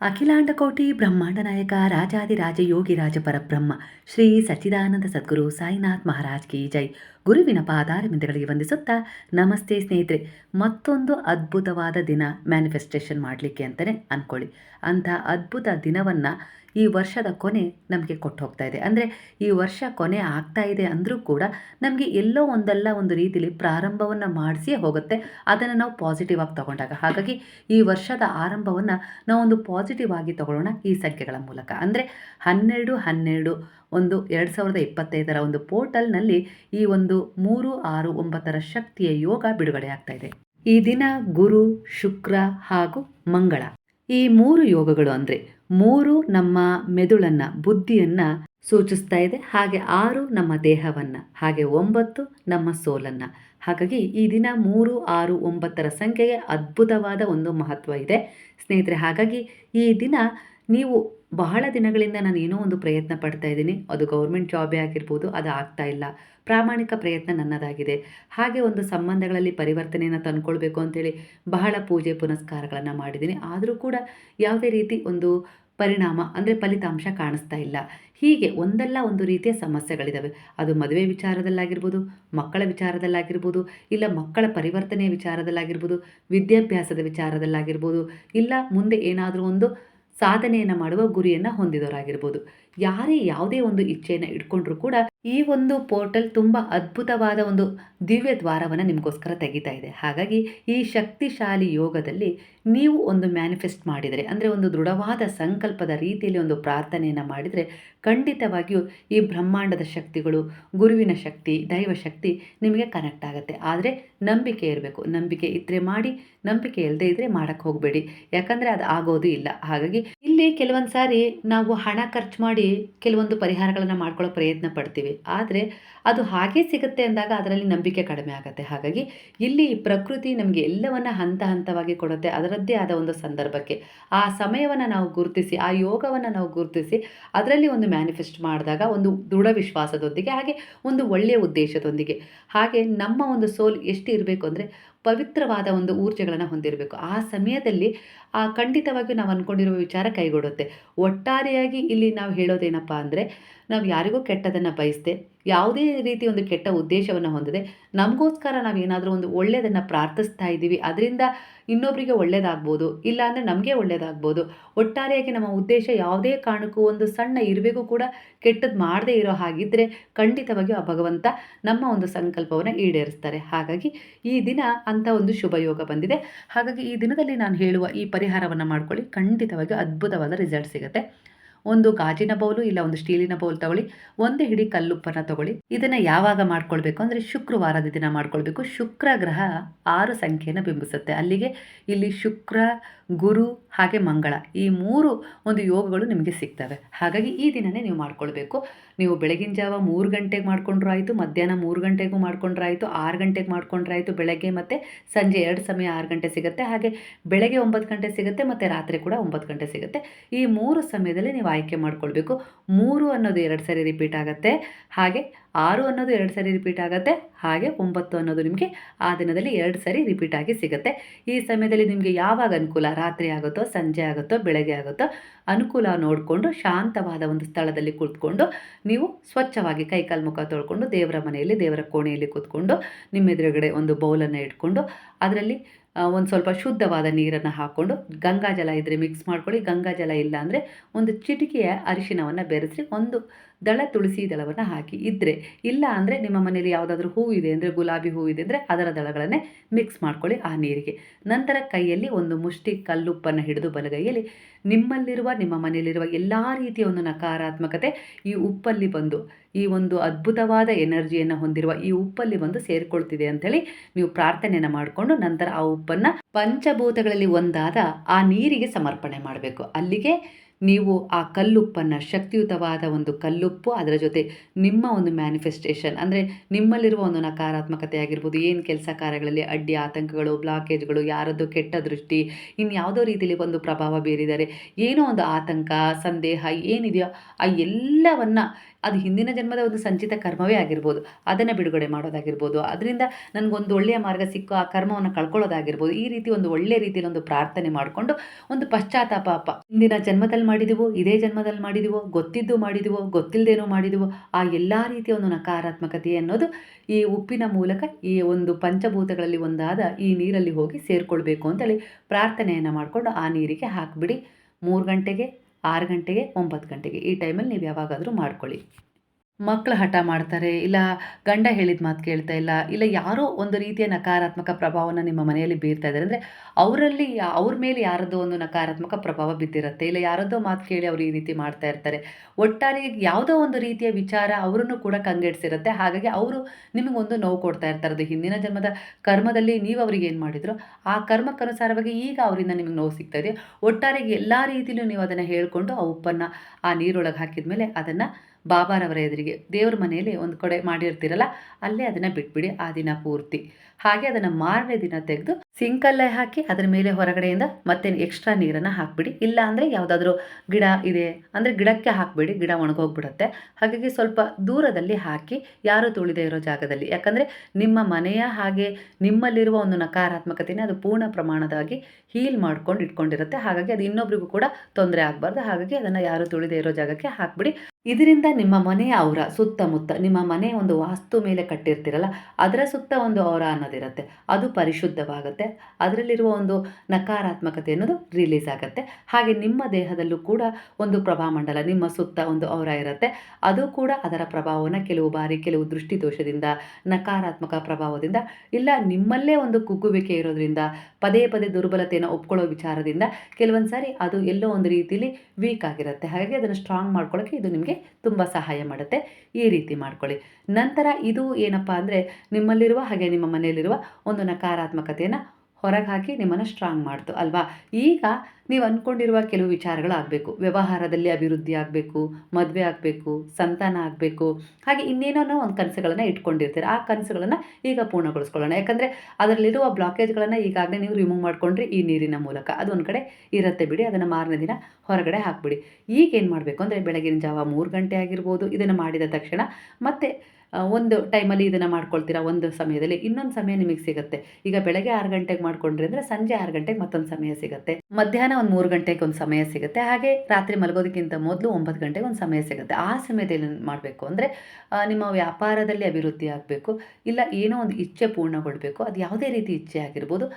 ಅಖಿಲಾಂಡಕೋಟಿ ಬ್ರಹ್ಮಾಂಡ ನಾಯಕ ಯೋಗಿ ರಾಜ ಪರಬ್ರಹ್ಮ, ಶ್ರೀ ಸಚ್ಚಿದಾನಂದ ಸದ್ಗುರು ಸಾಯಿನಾಥ್ ಮಹಾರಾಜ್ ಕಿ ಜೈ. ಗುರುವಿನ ಪಾದಾರವಿಂದಗಳಿಗೆ ವಂದಿಸುತ್ತಾ ನಮಸ್ತೆ ಸ್ನೇಹಿತರೆ. ಮತ್ತೊಂದು ಅದ್ಭುತವಾದ ದಿನ ಮ್ಯಾನಿಫೆಸ್ಟೇಷನ್ ಮಾಡಲಿಕ್ಕೆ ಅಂತಲೇ ಅಂದ್ಕೊಳ್ಳಿ ಅಂಥ ಅದ್ಭುತ ದಿನವನ್ನು ಈ ವರ್ಷದ ಕೊನೆ ನಮಗೆ ಕೊಟ್ಟು ಹೋಗ್ತಾ ಇದೆ. ಅಂದರೆ ಈ ವರ್ಷ ಕೊನೆ ಆಗ್ತಾ ಇದೆ ಅಂದರೂ ಕೂಡ ನಮಗೆ ಎಲ್ಲೋ ಒಂದಲ್ಲ ಒಂದು ರೀತಿಯಲ್ಲಿ ಪ್ರಾರಂಭವನ್ನು ಮಾಡಿಸಿಯೇ ಹೋಗುತ್ತೆ. ಅದನ್ನು ನಾವು ಪಾಸಿಟಿವ್ ಆಗಿ ತಗೊಂಡಾಗ. ಹಾಗಾಗಿ ಈ ವರ್ಷದ ಆರಂಭವನ್ನು ಒಂದು ಪಾಸಿಟಿವ್ ಆಗಿ ತಗೊಳ್ಳೋಣ ಈ ಸಂಖ್ಯೆಗಳ ಮೂಲಕ. ಅಂದರೆ ಹನ್ನೆರಡು ಹನ್ನೆರಡು, ಒಂದು ಎರಡು ಸಾವಿರದ ಇಪ್ಪತ್ತೈದರ ಒಂದು ಪೋರ್ಟಲ್ನಲ್ಲಿ ಈ ಒಂದು ಮೂರು, ಆರು, ಒಂಬತ್ತರ ಶಕ್ತಿಯ ಯೋಗ ಬಿಡುಗಡೆ ಆಗ್ತಾ ಇದೆ. ಈ ದಿನ ಗುರು, ಶುಕ್ರ ಹಾಗೂ ಮಂಗಳ ಈ ಮೂರು ಯೋಗಗಳು ಅಂದರೆ ಮೂರು ನಮ್ಮ ಮೆದುಳನ್ನು, ಬುದ್ಧಿಯನ್ನು ಸೂಚಿಸ್ತಾ ಇದೆ. ಹಾಗೆ ಆರು ನಮ್ಮ ದೇಹವನ್ನು, ಹಾಗೆ ಒಂಬತ್ತು ನಮ್ಮ ಸೋಲನ್ನು. ಹಾಗಾಗಿ ಈ ದಿನ ಮೂರು, ಆರು, ಒಂಬತ್ತರ ಸಂಖ್ಯೆಗೆ ಅದ್ಭುತವಾದ ಒಂದು ಮಹತ್ವ ಇದೆ. ಸ್ನೇಹಿತರೆ, ಹಾಗಾಗಿ ಈ ದಿನ ನೀವು ಬಹಳ ದಿನಗಳಿಂದ ನಾನು ಏನೋ ಒಂದು ಪ್ರಯತ್ನ ಪಡ್ತಾ ಇದ್ದೀನಿ. ಅದು ಗೌರ್ಮೆಂಟ್ ಜಾಬೇ ಆಗಿರ್ಬೋದು, ಅದು ಆಗ್ತಾ ಇಲ್ಲ. ಪ್ರಾಮಾಣಿಕ ಪ್ರಯತ್ನ ನನ್ನದಾಗಿದೆ. ಹಾಗೆ ಒಂದು ಸಂಬಂಧಗಳಲ್ಲಿ ಪರಿವರ್ತನೆಯನ್ನು ತಂದ್ಕೊಳ್ಬೇಕು ಅಂತೇಳಿ ಬಹಳ ಪೂಜೆ ಪುನಸ್ಕಾರಗಳನ್ನು ಮಾಡಿದ್ದೀನಿ. ಆದರೂ ಕೂಡ ಯಾವುದೇ ರೀತಿ ಒಂದು ಪರಿಣಾಮ, ಅಂದರೆ ಫಲಿತಾಂಶ ಕಾಣಿಸ್ತಾ ಇಲ್ಲ. ಹೀಗೆ ಒಂದಲ್ಲ ಒಂದು ರೀತಿಯ ಸಮಸ್ಯೆಗಳಿದ್ದಾವೆ ಅದು ಮದುವೆ ವಿಚಾರದಲ್ಲಾಗಿರ್ಬೋದು, ಮಕ್ಕಳ ವಿಚಾರದಲ್ಲಾಗಿರ್ಬೋದು, ಇಲ್ಲ ಮಕ್ಕಳ ಪರಿವರ್ತನೆಯ ವಿಚಾರದಲ್ಲಾಗಿರ್ಬೋದು, ವಿದ್ಯಾಭ್ಯಾಸದ ವಿಚಾರದಲ್ಲಾಗಿರ್ಬೋದು, ಇಲ್ಲ ಮುಂದೆ ಏನಾದರೂ ಒಂದು ಸಾಧನೆಯನ್ನು ಮಾಡುವ ಗುರಿಯನ್ನು ಹೊಂದಿದವರಾಗಿರ್ಬೋದು. ಯಾರೇ ಯಾವುದೇ ಒಂದು ಇಚ್ಛೆಯನ್ನು ಇಟ್ಕೊಂಡ್ರೂ ಕೂಡ ಈ ಒಂದು ಪೋರ್ಟಲ್ ತುಂಬ ಅದ್ಭುತವಾದ ಒಂದು ದಿವ್ಯ ದ್ವಾರವನ್ನು ನಿಮಗೋಸ್ಕರ ತೆಗಿತಾ ಇದೆ. ಹಾಗಾಗಿ ಈ ಶಕ್ತಿಶಾಲಿ ಯೋಗದಲ್ಲಿ ನೀವು ಒಂದು ಮ್ಯಾನಿಫೆಸ್ಟ್ ಮಾಡಿದರೆ, ಅಂದರೆ ಒಂದು ದೃಢವಾದ ಸಂಕಲ್ಪದ ರೀತಿಯಲ್ಲಿ ಒಂದು ಪ್ರಾರ್ಥನೆಯನ್ನು ಮಾಡಿದರೆ, ಖಂಡಿತವಾಗಿಯೂ ಈ ಬ್ರಹ್ಮಾಂಡದ ಶಕ್ತಿಗಳು, ಗುರುವಿನ ಶಕ್ತಿ, ದೈವ ಶಕ್ತಿ ನಿಮಗೆ ಕನೆಕ್ಟ್ ಆಗುತ್ತೆ. ಆದರೆ ನಂಬಿಕೆ ಇರಬೇಕು. ನಂಬಿಕೆ ಇದ್ದರೆ ಮಾಡಿ, ನಂಬಿಕೆ ಇಲ್ಲದೆ ಇದ್ದರೆ ಮಾಡೋಕ್ಕೆ ಹೋಗಬೇಡಿ. ಯಾಕಂದರೆ ಅದು ಆಗೋದು ಇಲ್ಲ. ಹಾಗಾಗಿ ಇಲ್ಲಿ ಕೆಲವೊಂದು ಸಾರಿ ನಾವು ಹಣ ಖರ್ಚು ಮಾಡಿ ಕೆಲವೊಂದು ಪರಿಹಾರಗಳನ್ನು ಮಾಡ್ಕೊಳ್ಳೋ ಪ್ರಯತ್ನ ಪಡ್ತೀವಿ. ಆದರೆ ಅದು ಹಾಗೇ ಸಿಗುತ್ತೆ ಅಂದಾಗ ಅದರಲ್ಲಿ ನಂಬಿಕೆ ಕಡಿಮೆ ಆಗುತ್ತೆ. ಹಾಗಾಗಿ ಇಲ್ಲಿ ಪ್ರಕೃತಿ ನಮಗೆ ಎಲ್ಲವನ್ನು ಹಂತ ಹಂತವಾಗಿ ಕೊಡುತ್ತೆ. ಅದರದ್ದೇ ಆದ ಒಂದು ಸಂದರ್ಭಕ್ಕೆ. ಆ ಸಮಯವನ್ನು ನಾವು ಗುರುತಿಸಿ, ಆ ಯೋಗವನ್ನು ನಾವು ಗುರುತಿಸಿ ಅದರಲ್ಲಿ ಒಂದು ಮ್ಯಾನಿಫೆಸ್ಟ್ ಮಾಡಿದಾಗ ಒಂದು ದೃಢ ವಿಶ್ವಾಸದೊಂದಿಗೆ ಹಾಗೆ ಒಂದು ಒಳ್ಳೆಯ ಉದ್ದೇಶದೊಂದಿಗೆ. ಹಾಗೆ ನಮ್ಮ ಒಂದು ಸೋಲ್ ಎಷ್ಟು ಇರಬೇಕು ಅಂದರೆ ಪವಿತ್ರವಾದ ಒಂದು ಊರ್ಜೆಗಳನ್ನು ಹೊಂದಿರಬೇಕು. ಆ ಸಮಯದಲ್ಲಿ, ಆ ಖಂಡಿತವಾಗಿಯೂ ನಾವು ಅಂದ್ಕೊಂಡಿರುವ ವಿಚಾರ ಕೈಗೊಡುತ್ತೆ ಒಟ್ಟಾರೆಯಾಗಿ ಇಲ್ಲಿ ನಾವು ಹೇಳೋದೇನಪ್ಪ ಅಂದರೆ ನಾವು ಯಾರಿಗೂ ಕೆಟ್ಟದನ್ನು ಬಯಸದೆ, ಯಾವುದೇ ರೀತಿ ಒಂದು ಕೆಟ್ಟ ಉದ್ದೇಶವನ್ನು ಹೊಂದದೆ, ನಮಗೋಸ್ಕರ ನಾವು ಏನಾದರೂ ಒಂದು ಒಳ್ಳೆಯದನ್ನು ಪ್ರಾರ್ಥಿಸ್ತಾ ಇದ್ದೀವಿ, ಅದರಿಂದ ಇನ್ನೊಬ್ಬರಿಗೆ ಒಳ್ಳೆಯದಾಗ್ಬೋದು ಇಲ್ಲಾಂದರೆ ನಮಗೆ ಒಳ್ಳೆಯದಾಗ್ಬೋದು ಒಟ್ಟಾರೆಯಾಗಿ ನಮ್ಮ ಉದ್ದೇಶ ಯಾವುದೇ ಕಾರಣಕ್ಕೂ ಒಂದು ಸಣ್ಣ ಇರುವೆಗೂ ಕೂಡ ಕೆಟ್ಟದ್ದು ಮಾಡದೇ ಇರೋ ಹಾಗಿದ್ದರೆ ಖಂಡಿತವಾಗಿಯೂ ಆ ಭಗವಂತ ನಮ್ಮ ಒಂದು ಸಂಕಲ್ಪವನ್ನು ಈಡೇರಿಸ್ತಾರೆ. ಹಾಗಾಗಿ ಈ ದಿನ ಅಂಥ ಒಂದು ಶುಭಯೋಗ ಬಂದಿದೆ. ಹಾಗಾಗಿ ಈ ದಿನದಲ್ಲಿ ನಾನು ಹೇಳುವ ಈ ಪರಿಹಾರವನ್ನು ಮಾಡ್ಕೊಳ್ಳಿ. ಖಂಡಿತವಾಗಿಯೂ ಅದ್ಭುತವಾದ ರಿಸಲ್ಟ್ ಸಿಗುತ್ತೆ. ಒಂದು ಗಾಜಿನ ಬೌಲು ಇಲ್ಲ ಒಂದು ಸ್ಟೀಲಿನ ಬೌಲ್ ತಗೊಳ್ಳಿ, ಒಂದು ಹಿಡಿ ಕಲ್ಲುಪ್ಪನ್ನು ತಗೊಳ್ಳಿ. ಇದನ್ನು ಯಾವಾಗ ಮಾಡ್ಕೊಳ್ಬೇಕು ಅಂದರೆ ಶುಕ್ರವಾರದ ದಿನ ಮಾಡ್ಕೊಳ್ಬೇಕು. ಶುಕ್ರ ಗ್ರಹ ಆರು ಸಂಖ್ಯೆಯನ್ನು ಬಿಂಬಿಸುತ್ತೆ. ಅಲ್ಲಿಗೆ ಇಲ್ಲಿ ಶುಕ್ರ, ಗುರು ಹಾಗೆ ಮಂಗಳ. ಈ ಮೂರು ಒಂದು ಯೋಗಗಳು ನಿಮಗೆ ಸಿಗ್ತವೆ. ಹಾಗಾಗಿ ಈ ದಿನನೇ ನೀವು ಮಾಡ್ಕೊಳ್ಬೇಕು. ನೀವು ಬೆಳಗಿನ ಜಾವ ಮೂರು ಗಂಟೆಗೆ ಮಾಡ್ಕೊಂಡ್ರೂ ಆಯಿತು ಮಧ್ಯಾಹ್ನ ಮೂರು ಗಂಟೆಗೂ ಮಾಡ್ಕೊಂಡ್ರೆ ಆಯಿತು ಆರು ಗಂಟೆಗೆ ಮಾಡ್ಕೊಂಡ್ರೆ ಆಯಿತು ಬೆಳಗ್ಗೆ ಮತ್ತು ಸಂಜೆ ಎರಡು ಸಮಯ ಆರು ಗಂಟೆ ಸಿಗುತ್ತೆ. ಹಾಗೆ ಬೆಳಗ್ಗೆ ಒಂಬತ್ತು ಗಂಟೆ ಸಿಗುತ್ತೆ, ಮತ್ತು ರಾತ್ರಿ ಕೂಡ ಒಂಬತ್ತು ಗಂಟೆ ಸಿಗುತ್ತೆ. ಈ ಮೂರು ಸಮಯದಲ್ಲಿ ನೀವು ಆಯ್ಕೆ ಮಾಡ್ಕೊಳ್ಬೇಕು. ಮೂರು ಅನ್ನೋದು ಎರಡು ಸರಿ ರಿಪೀಟ್ ಆಗುತ್ತೆ. ಹಾಗೆ ಆರು ಅನ್ನೋದು ಎರಡು ಸರಿ ರಿಪೀಟ್ ಆಗುತ್ತೆ, ಹಾಗೆ ಒಂಬತ್ತು ಅನ್ನೋದು ನಿಮಗೆ ಆ ದಿನದಲ್ಲಿ ಎರಡು ಸರಿ ರಿಪೀಟ್ ಆಗಿ ಸಿಗುತ್ತೆ. ಈ ಸಮಯದಲ್ಲಿ ನಿಮಗೆ ಯಾವಾಗ ಅನುಕೂಲ? ರಾತ್ರಿ ಆಗುತ್ತೋ, ಸಂಜೆ ಆಗುತ್ತೋ, ಬೆಳಗ್ಗೆ ಆಗುತ್ತೋ, ಅನುಕೂಲ ನೋಡಿಕೊಂಡು ಶಾಂತವಾದ ಒಂದು ಸ್ಥಳದಲ್ಲಿ ಕುಳಿತುಕೊಂಡು ನೀವು ಸ್ವಚ್ಛವಾಗಿ ಕೈಕಾಲು ಮುಖ ತೊಳ್ಕೊಂಡು ದೇವರ ಮನೆಯಲ್ಲಿ, ದೇವರ ಕೋಣೆಯಲ್ಲಿ ಕೂತ್ಕೊಂಡು ನಿಮ್ಮ ಎದುರುಗಡೆ ಒಂದು ಬೌಲನ್ನು ಇಟ್ಕೊಂಡು, ಅದರಲ್ಲಿ ಒಂದು ಸ್ವಲ್ಪ ಶುದ್ಧವಾದ ನೀರನ್ನು ಹಾಕ್ಕೊಂಡು ಗಂಗಾಜಲ ಇದ್ದರೆ ಮಿಕ್ಸ್ ಮಾಡ್ಕೊಳ್ಳಿ. ಗಂಗಾಜಲ ಇಲ್ಲ ಅಂದರೆ ಒಂದು ಚಿಟಿಕೆಯ ಅರಿಶಿನವನ್ನು ಬೆರೆಸಿ ಒಂದು ದಳ ತುಳಸಿ ದಳವನ್ನು ಹಾಕಿ ಇದ್ದರೆ ಇಲ್ಲ ಅಂದರೆ ನಿಮ್ಮ ಮನೆಯಲ್ಲಿ ಯಾವುದಾದ್ರೂ ಹೂವು ಇದೆ ಅಂದರೆ ಗುಲಾಬಿ ಹೂವು ಇದೆ ಅಂದರೆ ಅದರ ದಳಗಳನ್ನೇ ಮಿಕ್ಸ್ ಮಾಡ್ಕೊಳ್ಳಿ ಆ ನೀರಿಗೆ. ನಂತರ ಕೈಯಲ್ಲಿ ಒಂದು ಮುಷ್ಟಿ ಕಲ್ಲುಪ್ಪನ್ನು ಹಿಡಿದು ಬಲಗೈಯಲ್ಲಿ ನಿಮ್ಮಲ್ಲಿರುವ, ನಿಮ್ಮ ಮನೆಯಲ್ಲಿರುವ ಎಲ್ಲ ರೀತಿಯ ಒಂದು ನಕಾರಾತ್ಮಕತೆ ಈ ಉಪ್ಪಲ್ಲಿ ಬಂದು, ಈ ಒಂದು ಅದ್ಭುತವಾದ ಎನರ್ಜಿಯನ್ನು ಹೊಂದಿರುವ ಈ ಉಪ್ಪಲ್ಲಿ ಬಂದು ಸೇರಿಕೊಳ್ತಿದೆ ಅಂಥೇಳಿ ನೀವು ಪ್ರಾರ್ಥನೆಯನ್ನು ಮಾಡಿಕೊಂಡು ನಂತರ ಆ ಉಪ್ಪನ್ನು ಪಂಚಭೂತಗಳಲ್ಲಿ ಒಂದಾದ ಆ ನೀರಿಗೆ ಸಮರ್ಪಣೆ ಮಾಡಬೇಕು. ಅಲ್ಲಿಗೆ ನೀವು ಆ ಕಲ್ಲುಪ್ಪನ್ನು, ಶಕ್ತಿಯುತವಾದ ಒಂದು ಕಲ್ಲುಪ್ಪು ಅದರ ಜೊತೆ ನಿಮ್ಮ ಒಂದು ಮ್ಯಾನಿಫೆಸ್ಟೇಷನ್ ಅಂದರೆ ನಿಮ್ಮಲ್ಲಿರುವ ಒಂದು ನಕಾರಾತ್ಮಕತೆ ಆಗಿರ್ಬೋದು, ಏನು ಕೆಲಸ ಕಾರ್ಯಗಳಲ್ಲಿ ಅಡ್ಡಿ ಆತಂಕಗಳು ಬ್ಲಾಕೇಜ್ಗಳು ಯಾರದ್ದು ಕೆಟ್ಟ ದೃಷ್ಟಿ ಇನ್ಯಾವುದೋ ರೀತಿಯಲ್ಲಿ ಒಂದು ಪ್ರಭಾವ ಬೀರಿದ್ದಾರೆ ಏನೋ ಒಂದು ಆತಂಕ, ಸಂದೇಹ ಏನಿದೆಯೋ ಆ ಎಲ್ಲವನ್ನು ಅದು ಹಿಂದಿನ ಜನ್ಮದ ಒಂದು ಸಂಚಿತ ಕರ್ಮವೇ ಆಗಿರ್ಬೋದು. ಅದನ್ನು ಬಿಡುಗಡೆ ಮಾಡೋದಾಗಿರ್ಬೋದು. ಅದರಿಂದ ನನಗೊಂದು ಒಳ್ಳೆಯ ಮಾರ್ಗ ಸಿಕ್ಕು ಆ ಕರ್ಮವನ್ನು ಕಳ್ಕೊಳ್ಳೋದಾಗಿರ್ಬೋದು. ಈ ರೀತಿ ಒಂದು ಒಳ್ಳೆಯ ರೀತಿಯಲ್ಲಿ ಒಂದು ಪ್ರಾರ್ಥನೆ ಮಾಡಿಕೊಂಡು ಒಂದು ಪಶ್ಚಾತ್ತಾಪ ಹಿಂದಿನ ಜನ್ಮದಲ್ಲಿ ಮಾಡಿದೀವೋ, ಇದೇ ಜನ್ಮದಲ್ಲಿ ಮಾಡಿದೀವೋ, ಗೊತ್ತಿದ್ದು ಮಾಡಿದೀವೋ ಗೊತ್ತಿಲ್ಲದೇನೋ ಮಾಡಿದೀವೋ, ಆ ಎಲ್ಲ ರೀತಿಯ ಒಂದು ನಕಾರಾತ್ಮಕತೆ ಅನ್ನೋದು ಈ ಉಪ್ಪಿನ ಮೂಲಕ ಈ ಒಂದು ಪಂಚಭೂತಗಳಲ್ಲಿ ಒಂದಾದ ಈ ನೀರಲ್ಲಿ ಹೋಗಿ ಸೇರಿಕೊಳ್ಬೇಕು ಅಂತೇಳಿ ಪ್ರಾರ್ಥನೆಯನ್ನು ಮಾಡಿಕೊಂಡು ಆ ನೀರಿಗೆ ಹಾಕಿಬಿಡಿ. ಮೂರು ಗಂಟೆಗೆ ಆರು ಗಂಟೆಗೆ ಒಂಬತ್ತು ಗಂಟೆಗೆ. ಈ ಟೈಮಲ್ಲಿ ನೀವು ಯಾವಾಗಾದರೂ ಮಾಡ್ಕೊಳ್ಳಿ. ಮಕ್ಕಳು ಹಠ ಮಾಡ್ತಾರೆ, ಇಲ್ಲ ಗಂಡ ಹೇಳಿದ ಮಾತು ಕೇಳ್ತಾ ಇಲ್ಲ ಇಲ್ಲ ಯಾರೋ ಒಂದು ರೀತಿಯ ನಕಾರಾತ್ಮಕ ಪ್ರಭಾವನ ನಿಮ್ಮ ಮನೆಯಲ್ಲಿ ಬೀರ್ತಾ ಇದ್ದಾರೆ ಅಂದರೆ ಅವರಲ್ಲಿ ಅವ್ರ ಮೇಲೆ ಯಾರದ್ದೋ ಒಂದು ನಕಾರಾತ್ಮಕ ಪ್ರಭಾವ ಬಿದ್ದಿರುತ್ತೆ, ಇಲ್ಲ ಯಾರದ್ದೋ ಮಾತು ಕೇಳಿ ಅವರು ಈ ರೀತಿ ಮಾಡ್ತಾ ಇರ್ತಾರೆ. ಒಟ್ಟಾರೆ ಯಾವುದೋ ಒಂದು ರೀತಿಯ ವಿಚಾರ ಅವರನ್ನು ಕೂಡ ಕಂಗೆಡಿಸಿರುತ್ತೆ. ಹಾಗಾಗಿ ಅವರು ನಿಮಗೊಂದು ನೋವು ಕೊಡ್ತಾ ಇರ್ತಾರೆ. ಅದು ಹಿಂದಿನ ಜನ್ಮದ ಕರ್ಮದಲ್ಲಿ ನೀವು ಅವ್ರಿಗೆ ಏನು ಮಾಡಿದ್ರು ಆ ಕರ್ಮಕ್ಕನುಸಾರವಾಗಿ ಈಗ ಅವರಿಂದ ನಿಮಗೆ ನೋವು ಸಿಗ್ತಾ ಇದೆ. ಒಟ್ಟಾರೆ ಎಲ್ಲ ರೀತಿಯಲ್ಲೂ ನೀವು ಅದನ್ನು ಹೇಳಿಕೊಂಡು ಆ ಉಪ್ಪನ್ನು ಆ ನೀರೊಳಗೆ ಹಾಕಿದ ಮೇಲೆ ಅದನ್ನು ಬಾಬಾರವರ ಎದುರಿಗೆ ದೇವ್ರ ಮನೆಯಲ್ಲಿ ಒಂದು ಕಡೆ ಮಾಡಿರ್ತೀರಲ್ಲ ಅಲ್ಲೇ ಅದನ್ನು ಬಿಟ್ಬಿಡಿ ಆ ದಿನ ಪೂರ್ತಿ. ಹಾಗೆ ಅದನ್ನು ಮಾರನೇ ದಿನ ತೆಗೆದು ಸಿಂಕಲ್ಲೇ ಹಾಕಿ ಅದರ ಮೇಲೆ ಹೊರಗಡೆಯಿಂದ ಮತ್ತೆ ಎಕ್ಸ್ಟ್ರಾ ನೀರನ್ನು ಹಾಕಿಬಿಡಿ. ಇಲ್ಲ ಅಂದ್ರೆ ಯಾವುದಾದ್ರೂ ಗಿಡ ಇದೆ, ಅಂದರೆ ಗಿಡಕ್ಕೆ ಹಾಕಿಬಿಡಿ, ಗಿಡ ಒಣಗೋಗ್ಬಿಡುತ್ತೆ. ಹಾಗಾಗಿ ಸ್ವಲ್ಪ ದೂರದಲ್ಲಿ ಹಾಕಿ ಯಾರು ತುಳಿದೇ ಇರೋ ಜಾಗದಲ್ಲಿ. ಯಾಕಂದರೆ ನಿಮ್ಮ ಮನೆಯ ಹಾಗೆ ನಿಮ್ಮಲ್ಲಿರುವ ಒಂದು ನಕಾರಾತ್ಮಕತೆನೇ ಅದು ಪೂರ್ಣ ಪ್ರಮಾಣದಾಗಿ ಹೀಲ್ ಮಾಡ್ಕೊಂಡು ಇಟ್ಕೊಂಡಿರುತ್ತೆ. ಹಾಗಾಗಿ ಅದು ಇನ್ನೊಬ್ರಿಗೂ ಕೂಡ ತೊಂದರೆ ಆಗಬಾರ್ದು. ಹಾಗಾಗಿ ಅದನ್ನು ಯಾರು ತುಳಿದೇ ಇರೋ ಜಾಗಕ್ಕೆ ಹಾಕಿಬಿಡಿ. ಇದರಿಂದ ನಿಮ್ಮ ಮನೆಯ ಅವರ ಸುತ್ತಮುತ್ತ, ನಿಮ್ಮ ಮನೆ ಒಂದು ವಾಸ್ತು ಮೇಲೆ ಕಟ್ಟಿರ್ತೀರಲ್ಲ, ಅದರ ಸುತ್ತ ಒಂದು ಔರ ಅನ್ನೋದಿರುತ್ತೆ. ಅದು ಪರಿಶುದ್ಧವಾಗುತ್ತೆ. ಅದರಲ್ಲಿರುವ ಒಂದು ನಕಾರಾತ್ಮಕತೆ ಅನ್ನೋದು ರಿಲೀಸ್ ಆಗುತ್ತೆ. ಹಾಗೆ ನಿಮ್ಮ ದೇಹದಲ್ಲೂ ಕೂಡ ಒಂದು ಪ್ರಭಾಮಂಡಲ, ನಿಮ್ಮ ಸುತ್ತ ಒಂದು ಅವರ ಇರುತ್ತೆ. ಅದು ಕೂಡ ಅದರ ಪ್ರಭಾವವನ್ನು ಕೆಲವು ಬಾರಿ ಕೆಲವು ದೃಷ್ಟಿದೋಷದಿಂದ, ನಕಾರಾತ್ಮಕ ಪ್ರಭಾವದಿಂದ, ಇಲ್ಲ ನಿಮ್ಮಲ್ಲೇ ಒಂದು ಕುಗ್ಗುವಿಕೆ ಇರೋದ್ರಿಂದ, ಪದೇ ಪದೇ ದುರ್ಬಲತೆಯನ್ನು ಒಪ್ಕೊಳ್ಳೋ ವಿಚಾರದಿಂದ ಕೆಲವೊಂದು ಸಾರಿ ಅದು ಎಲ್ಲೋ ಒಂದು ರೀತಿಯಲ್ಲಿ ವೀಕ್ ಆಗಿರುತ್ತೆ. ಹಾಗಾಗಿ ಅದನ್ನು ಸ್ಟ್ರಾಂಗ್ ಮಾಡ್ಕೊಳ್ಳೋಕ್ಕೆ ಇದು ನಿಮಗೆ ತುಂಬ ಸಹಾಯ ಮಾಡುತ್ತೆ. ಈ ರೀತಿ ಮಾಡ್ಕೊಳ್ಳಿ. ನಂತರ ಇದು ಏನಪ್ಪ ಅಂದರೆ ನಿಮ್ಮಲ್ಲಿರುವ ಹಾಗೆ ನಿಮ್ಮ ಮನೆಯಲ್ಲಿರುವ ಒಂದು ನಕಾರಾತ್ಮಕತೆಯನ್ನು ಹೊರಗೆ ಹಾಕಿ ನಿಮ್ಮನ್ನು ಸ್ಟ್ರಾಂಗ್ ಮಾಡ್ತು, ಅಲ್ವಾ? ಈಗ ನೀವು ಅಂದ್ಕೊಂಡಿರುವ ಕೆಲವು ವಿಚಾರಗಳು ಆಗಬೇಕು. ವ್ಯವಹಾರದಲ್ಲಿ ಅಭಿವೃದ್ಧಿ ಆಗಬೇಕು, ಮದುವೆ ಆಗಬೇಕು, ಸಂತಾನ ಆಗಬೇಕು, ಹಾಗೆ ಇನ್ನೇನೋ ಒಂದು ಕನಸುಗಳನ್ನು ಇಟ್ಕೊಂಡಿರ್ತೀರ. ಆ ಕನಸುಗಳನ್ನು ಈಗ ಪೂರ್ಣಗೊಳಿಸ್ಕೊಳ್ಳೋಣ. ಯಾಕಂದರೆ ಅದರಲ್ಲಿರುವ ಬ್ಲಾಕೇಜ್ಗಳನ್ನು ಈಗಾಗಲೇ ನೀವು ರಿಮೂವ್ ಮಾಡಿಕೊಂಡ್ರಿ ಈ ನೀರಿನ ಮೂಲಕ. ಅದು ಒಂದು ಕಡೆ ಇರುತ್ತೆ ಬಿಡಿ, ಅದನ್ನು ಮಾರನೇ ದಿನ ಹೊರಗಡೆ ಹಾಕಿಬಿಡಿ. ಈಗ ಏನು ಮಾಡಬೇಕು ಅಂದರೆ ಬೆಳಗಿನ ಜಾವ ಮೂರು ಗಂಟೆ ಆಗಿರ್ಬೋದು, ಇದನ್ನು ಮಾಡಿದ ತಕ್ಷಣ ಮತ್ತೆ ಒಂದು ಟೈಮಲ್ಲಿ ಇದನ್ನು ಮಾಡ್ಕೊಳ್ತೀರಾ? ಒಂದು ಸಮಯದಲ್ಲಿ. ಇನ್ನೊಂದು ಸಮಯ ನಿಮಗೆ ಸಿಗುತ್ತೆ. ಈಗ ಬೆಳಗ್ಗೆ ಆರು ಗಂಟೆಗೆ ಮಾಡ್ಕೊಂಡ್ರಿ ಅಂದರೆ ಸಂಜೆ ಆರು ಗಂಟೆಗೆ ಮತ್ತೊಂದು ಸಮಯ ಸಿಗುತ್ತೆ. ಮಧ್ಯಾಹ್ನ ಒಂದು ಮೂರು ಗಂಟೆಗೆ ಒಂದು ಸಮಯ ಸಿಗುತ್ತೆ. ಹಾಗೆ ರಾತ್ರಿ ಮಲಗೋದಕ್ಕಿಂತ ಮೊದಲು ಒಂಬತ್ತು ಗಂಟೆಗೆ ಒಂದು ಸಮಯ ಸಿಗುತ್ತೆ. ಆ ಸಮಯದಲ್ಲಿ ಮಾಡಬೇಕು ಅಂದರೆ ನಿಮ್ಮ ವ್ಯಾಪಾರದಲ್ಲಿ ಅಭಿವೃದ್ಧಿ ಆಗಬೇಕು. ಇಲ್ಲ ಏನೋ ಒಂದು ಇಚ್ಛೆ ಪೂರ್ಣಗೊಳ್ಬೇಕು. ಅದು ಯಾವುದೇ ರೀತಿ ಇಚ್ಛೆ ಆಗಿರ್ಬೋದು.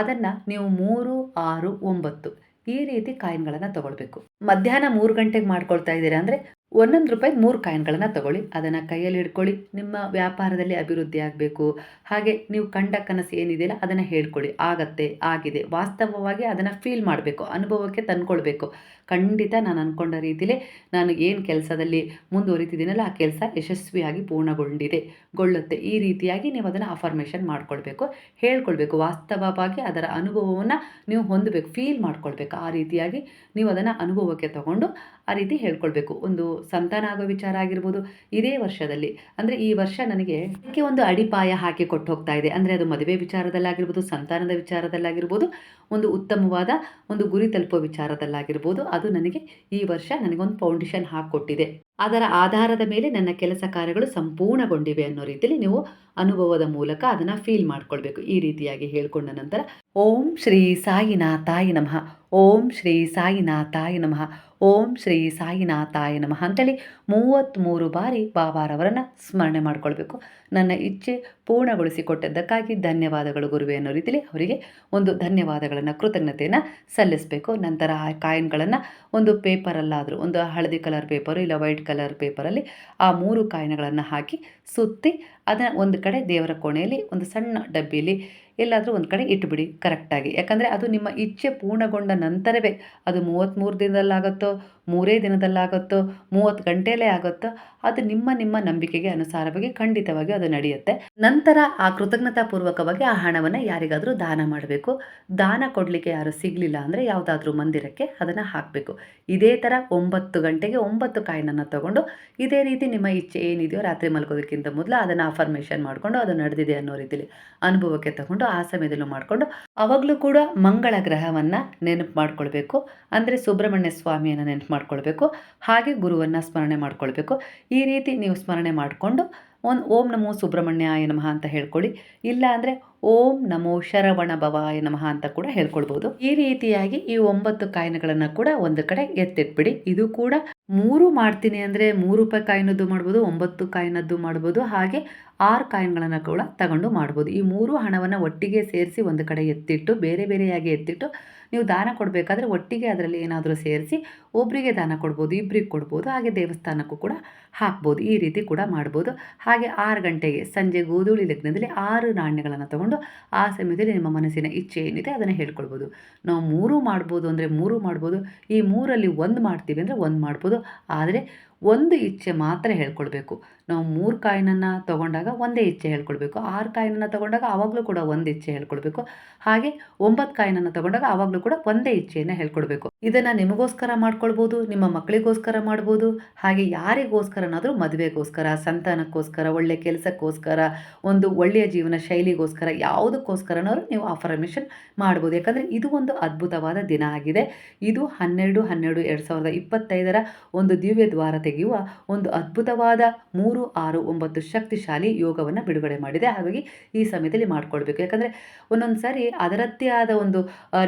ಅದನ್ನು ನೀವು ಮೂರು, ಆರು, ಒಂಬತ್ತು ಈ ರೀತಿ ಕಾಯಿನ್ಗಳನ್ನು ತಗೊಳ್ಬೇಕು. ಮಧ್ಯಾಹ್ನ ಮೂರು ಗಂಟೆಗೆ ಮಾಡ್ಕೊಳ್ತಾ ಇದ್ದೀರಾ ಅಂದರೆ ಒಂದೊಂದು ರೂಪಾಯಿ ಮೂರು ಕಾಯಿನ್ಗಳನ್ನು ತಗೊಳ್ಳಿ. ಅದನ್ನು ಕೈಯಲ್ಲಿ ಹಿಡ್ಕೊಳ್ಳಿ. ನಿಮ್ಮ ವ್ಯಾಪಾರದಲ್ಲಿ ಅಭಿವೃದ್ಧಿ ಆಗಬೇಕು. ಹಾಗೆ ನೀವು ಕಂಡ ಕನಸು ಏನಿದೆಯಲ್ಲ ಅದನ್ನು ಹೇಳ್ಕೊಳ್ಳಿ. ಆಗತ್ತೆ, ಆಗಿದೆ. ವಾಸ್ತವವಾಗಿ ಅದನ್ನು ಫೀಲ್ ಮಾಡಬೇಕು. ಅನುಭವಕ್ಕೆ ತಂದ್ಕೊಳ್ಬೇಕು. ಖಂಡಿತ ನಾನು ಅಂದ್ಕೊಂಡ ರೀತಿಯಲ್ಲೇ ನಾನು ಏನು ಕೆಲಸದಲ್ಲಿ ಮುಂದುವರಿತಿದ್ದೀನಲ್ಲ ಆ ಕೆಲಸ ಯಶಸ್ವಿಯಾಗಿ ಪೂರ್ಣಗೊಂಡಿದೆ. ಗೊಳ್ಳುತ್ತೆ. ಈ ರೀತಿಯಾಗಿ ನೀವು ಅದನ್ನು ಅಫರ್ಮೇಷನ್ ಮಾಡ್ಕೊಳ್ಬೇಕು. ಹೇಳ್ಕೊಳ್ಬೇಕು. ವಾಸ್ತವವಾಗಿ ಅದರ ಅನುಭವವನ್ನು ನೀವು ಹೊಂದಬೇಕು. ಫೀಲ್ ಮಾಡ್ಕೊಳ್ಬೇಕು. ಆ ರೀತಿಯಾಗಿ ನೀವು ಅದನ್ನು ಅನುಭವಕ್ಕೆ ತಗೊಂಡು ಆ ರೀತಿ ಹೇಳ್ಕೊಳ್ಬೇಕು. ಒಂದು ಸಂತಾನ ಆಗೋ ವಿಚಾರ ಆಗಿರ್ಬೋದು, ಇದೇ ವರ್ಷದಲ್ಲಿ. ಅಂದರೆ ಈ ವರ್ಷ ನನಗೆ ಅದಕ್ಕೆ ಒಂದು ಅಡಿಪಾಯ ಹಾಕಿ ಕೊಟ್ಟು ಹೋಗ್ತಾ ಇದೆ. ಅಂದರೆ ಅದು ಮದುವೆ ವಿಚಾರದಲ್ಲಾಗಿರ್ಬೋದು, ಸಂತಾನದ ವಿಚಾರದಲ್ಲಾಗಿರ್ಬೋದು, ಒಂದು ಉತ್ತಮವಾದ ಒಂದು ಗುರಿ ತಲುಪೋ ವಿಚಾರದಲ್ಲಾಗಿರ್ಬೋದು, ಅದು ನನಗೆ ಈ ವರ್ಷ ನನಗೊಂದು ಫೌಂಡೇಶನ್ ಹಾಕಿಕೊಟ್ಟಿದೆ ಅದರ ಆಧಾರದ ಮೇಲೆ ನನ್ನ ಕೆಲಸ ಕಾರ್ಯಗಳು ಸಂಪೂರ್ಣಗೊಂಡಿವೆ ಅನ್ನೋ ರೀತಿಯಲ್ಲಿ ನೀವು ಅನುಭವದ ಮೂಲಕ ಅದನ್ನು ಫೀಲ್ ಮಾಡ್ಕೊಳ್ಬೇಕು. ಈ ರೀತಿಯಾಗಿ ಹೇಳ್ಕೊಂಡ ನಂತರ, ಓಂ ಶ್ರೀ ಸಾಯಿನಾಥಾಯಿ ನಮಃ. ಓಂ ಶ್ರೀ ಸಾಯಿನಾಥಾಯಿ ನಮಃ. ಓಂ ಶ್ರೀ ಸಾಯಿನಾಥಾಯ ನಮಃ ಅಂತೇಳಿ ಮೂವತ್ತ್ಮೂರು ಬಾರಿ ಬಾಬಾರವರನ್ನು ಸ್ಮರಣೆ ಮಾಡಿಕೊಳ್ಬೇಕು. ನನ್ನ ಇಚ್ಛೆ ಪೂರ್ಣಗೊಳಿಸಿಕೊಟ್ಟದ್ದಕ್ಕಾಗಿ ಧನ್ಯವಾದಗಳು ಗುರುವೆ ಅನ್ನೋ ರೀತಿಯಲ್ಲಿ ಅವರಿಗೆ ಒಂದು ಧನ್ಯವಾದಗಳನ್ನು, ಕೃತಜ್ಞತೆಯನ್ನು ಸಲ್ಲಿಸಬೇಕು. ನಂತರ ಆ ಕಾಯಿನ್ಗಳನ್ನು ಒಂದು ಪೇಪರಲ್ಲಾದರೂ, ಒಂದು ಹಳದಿ ಕಲರ್ ಪೇಪರು ಇಲ್ಲ ವೈಟ್ ಕಲರ್ ಪೇಪರಲ್ಲಿ ಆ ಮೂರು ಕಾಯಿನ್ಗಳನ್ನು ಹಾಕಿ ಸುತ್ತಿ ಅದನ್ನು ಒಂದು ಕಡೆ ದೇವರ ಕೋಣೆಯಲ್ಲಿ ಒಂದು ಸಣ್ಣ ಡಬ್ಬಿಯಲ್ಲಿ ಎಲ್ಲಾದರೂ ಒಂದು ಕಡೆ ಇಟ್ಬಿಡಿ ಕರೆಕ್ಟಾಗಿ ಯಾಕಂದರೆ ಅದು ನಿಮ್ಮ ಇಚ್ಛೆ ಪೂರ್ಣಗೊಂಡ ನಂತರವೇ ಅದು ಮೂವತ್ತ್ಮೂರು ದಿನದಲ್ಲಾಗುತ್ತೋ ಮೂರೇ ದಿನದಲ್ಲಾಗುತ್ತೋ, ಮೂವತ್ತು ಗಂಟೆಯಲ್ಲೇ ಆಗುತ್ತೋ, ಅದು ನಿಮ್ಮ ನಿಮ್ಮ ನಂಬಿಕೆಗೆ ಅನುಸಾರವಾಗಿ ಖಂಡಿತವಾಗಿ ಅದು ನಡೆಯುತ್ತೆ. ನಂತರ ಆ ಕೃತಜ್ಞತಾಪೂರ್ವಕವಾಗಿ ಆ ಹಣವನ್ನು ಯಾರಿಗಾದರೂ ದಾನ ಮಾಡಬೇಕು. ದಾನ ಕೊಡಲಿಕ್ಕೆ ಯಾರು ಸಿಗಲಿಲ್ಲ ಅಂದರೆ ಯಾವುದಾದ್ರೂ ಮಂದಿರಕ್ಕೆ ಅದನ್ನು ಹಾಕಬೇಕು. ಇದೇ ಥರ ಒಂಬತ್ತು ಗಂಟೆಗೆ ಒಂಬತ್ತು ಕಾಯಿನನ್ನು ತಗೊಂಡು, ಇದೇ ರೀತಿ ನಿಮ್ಮ ಇಚ್ಛೆ ಏನಿದೆಯೋ ರಾತ್ರಿ ಮಲ್ಕೋದಕ್ಕಿಂತ ಮೊದಲು ಅದನ್ನು ಅಫರ್ಮೇಷನ್ ಮಾಡಿಕೊಂಡು ಅದು ನಡೆದಿದೆ ಅನ್ನೋ ರೀತಿಲಿ ಅನುಭವಕ್ಕೆ ತಗೊಂಡು ಆ ಸಮಯದಲ್ಲೂ ಮಾಡಿಕೊಂಡು, ಅವಾಗಲೂ ಕೂಡ ಮಂಗಳ ಗ್ರಹವನ್ನು ನೆನಪು ಮಾಡ್ಕೊಳ್ಬೇಕು. ಅಂದರೆ ಸುಬ್ರಹ್ಮಣ್ಯ ಸ್ವಾಮಿಯನ್ನು ನೆನಪು ಮಾಡ್ಕೊಳ್ಬೇಕು. ಹಾಗೆ ಗುರುವನ್ನು ಸ್ಮರಣೆ ಮಾಡ್ಕೊಳ್ಬೇಕು. ಈ ರೀತಿ ನೀವು ಸ್ಮರಣೆ ಮಾಡಿಕೊಂಡು ಒಂದು ಓಂ ನಮೋ ಸುಬ್ರಹ್ಮಣ್ಯಾಯ ನಮಃ ಅಂತ ಹೇಳ್ಕೊಳ್ಳಿ. ಇಲ್ಲ ಅಂದರೆ ಓಂ ನಮೋ ಶರವಣ ಭವಾಯ ನಮಃ ಅಂತ ಕೂಡ ಹೇಳ್ಕೊಳ್ಬೋದು. ಈ ರೀತಿಯಾಗಿ ಈ ಒಂಬತ್ತು ಕಾಯಿನಗಳನ್ನು ಕೂಡ ಒಂದು ಕಡೆ ಎತ್ತಿಟ್ಬಿಡಿ. ಇದು ಕೂಡ ಮೂರು ಮಾಡ್ತೀನಿ ಅಂದರೆ ಮೂರು ರೂಪಾಯಿ ಕಾಯಿನದ್ದು ಮಾಡ್ಬೋದು, ಒಂಬತ್ತು ಕಾಯಿನದ್ದು ಮಾಡ್ಬೋದು, ಹಾಗೆ ಆರು ಕಾಯಿನ್ಗಳನ್ನು ಕೂಡ ತಗೊಂಡು ಮಾಡ್ಬೋದು. ಈ ಮೂರು ಹಣವನ್ನು ಒಟ್ಟಿಗೆ ಸೇರಿಸಿ ಒಂದು ಕಡೆ ಎತ್ತಿಟ್ಟು, ಬೇರೆ ಬೇರೆಯಾಗಿ ಎತ್ತಿಟ್ಟು ನೀವು ದಾನ ಕೊಡಬೇಕಾದ್ರೆ ಒಟ್ಟಿಗೆ ಅದರಲ್ಲಿ ಏನಾದರೂ ಸೇರಿಸಿ ಒಬ್ಬರಿಗೆ ದಾನ ಕೊಡ್ಬೋದು ಇಬ್ಬರಿಗೆ ಕೊಡ್ಬೋದು, ಹಾಗೆ ದೇವಸ್ಥಾನಕ್ಕೂ ಕೂಡ ಹಾಕ್ಬೋದು, ಈ ರೀತಿ ಕೂಡ ಮಾಡ್ಬೋದು. ಹಾಗೆ ಆರು ಗಂಟೆಗೆ ಸಂಜೆ ಗೋಧೂಳಿ ಲಗ್ನದಲ್ಲಿ ಆರು ನಾಣ್ಯಗಳನ್ನು ತಗೊಂಡು ಆ ಸಮಯದಲ್ಲಿ ನಿಮ್ಮ ಮನಸ್ಸಿನ ಇಚ್ಛೆ ಏನಿದೆ ಅದನ್ನು ಹೇಳ್ಕೊಳ್ಬೋದು. ನಾವು ಮೂರು ಮಾಡ್ಬೋದು ಅಂದರೆ ಮೂರು ಮಾಡ್ಬೋದು, ಈ ಮೂರಲ್ಲಿ ಒಂದು ಮಾಡ್ತೀವಿ ಅಂದರೆ ಒಂದು ಮಾಡ್ಬೋದು. ಆದರೆ ಒಂದು ಇಚ್ಛೆ ಮಾತ್ರ ಹೇಳ್ಕೊಳ್ಬೇಕು ನಾವು ಮೂರು ಕಾಯಿನನ್ನು ತಗೊಂಡಾಗ ಒಂದೇ ಇಚ್ಛೆ ಹೇಳ್ಕೊಳ್ಬೇಕು ಆರು ಕಾಯಿನನ್ನು ತಗೊಂಡಾಗ ಆವಾಗಲೂ ಕೂಡ ಒಂದು ಇಚ್ಛೆ ಹೇಳ್ಕೊಳ್ಬೇಕು ಹಾಗೆ ಒಂಬತ್ತು ಕಾಯಿನನ್ನು ತಗೊಂಡಾಗ ಆವಾಗಲೂ ಕೂಡ ಒಂದೇ ಇಚ್ಛೆಯನ್ನು ಹೇಳ್ಕೊಳ್ಬೇಕು ಇದನ್ನು ನಿಮಗೋಸ್ಕರ ಮಾಡ್ಕೊಳ್ಬೋದು, ನಿಮ್ಮ ಮಕ್ಕಳಿಗೋಸ್ಕರ ಮಾಡ್ಬೋದು, ಹಾಗೆ ಯಾರಿಗೋಸ್ಕರನಾದರೂ ಮದುವೆಗೋಸ್ಕರ, ಸಂತಾನಕ್ಕೋಸ್ಕರ ಒಳ್ಳೆಯ ಕೆಲಸಕ್ಕೋಸ್ಕರ, ಒಂದು ಒಳ್ಳೆಯ ಜೀವನ ಶೈಲಿಗೋಸ್ಕರ ಯಾವುದಕ್ಕೋಸ್ಕರನಾದರೂ ನೀವು ಅಫರ್ಮೇಷನ್ ಮಾಡ್ಬೋದು. ಯಾಕಂದರೆ ಇದು ಒಂದು ಅದ್ಭುತವಾದ ದಿನ ಆಗಿದೆ. ಇದು ಹನ್ನೆರಡು ಹನ್ನೆರಡು ಎರಡು ಸಾವಿರದ ಇಪ್ಪತ್ತೈದರ ಒಂದು ದಿವ್ಯ ದ್ವಾರ ತೆಗೆಯುವ ಒಂದು ಅದ್ಭುತವಾದ ಮೂರು ಆರು ಒಂಬತ್ತು ಶಕ್ತಿಶಾಲಿ ಯೋಗವನ್ನು ಬಿಡುಗಡೆ ಮಾಡಿದೆ. ಹಾಗಾಗಿ ಈ ಸಮಯದಲ್ಲಿ ಮಾಡಿಕೊಳ್ಬೇಕು. ಯಾಕಂದರೆ ಒಂದೊಂದು ಸಾರಿ ಅದರದ್ದೇ ಆದ ಒಂದು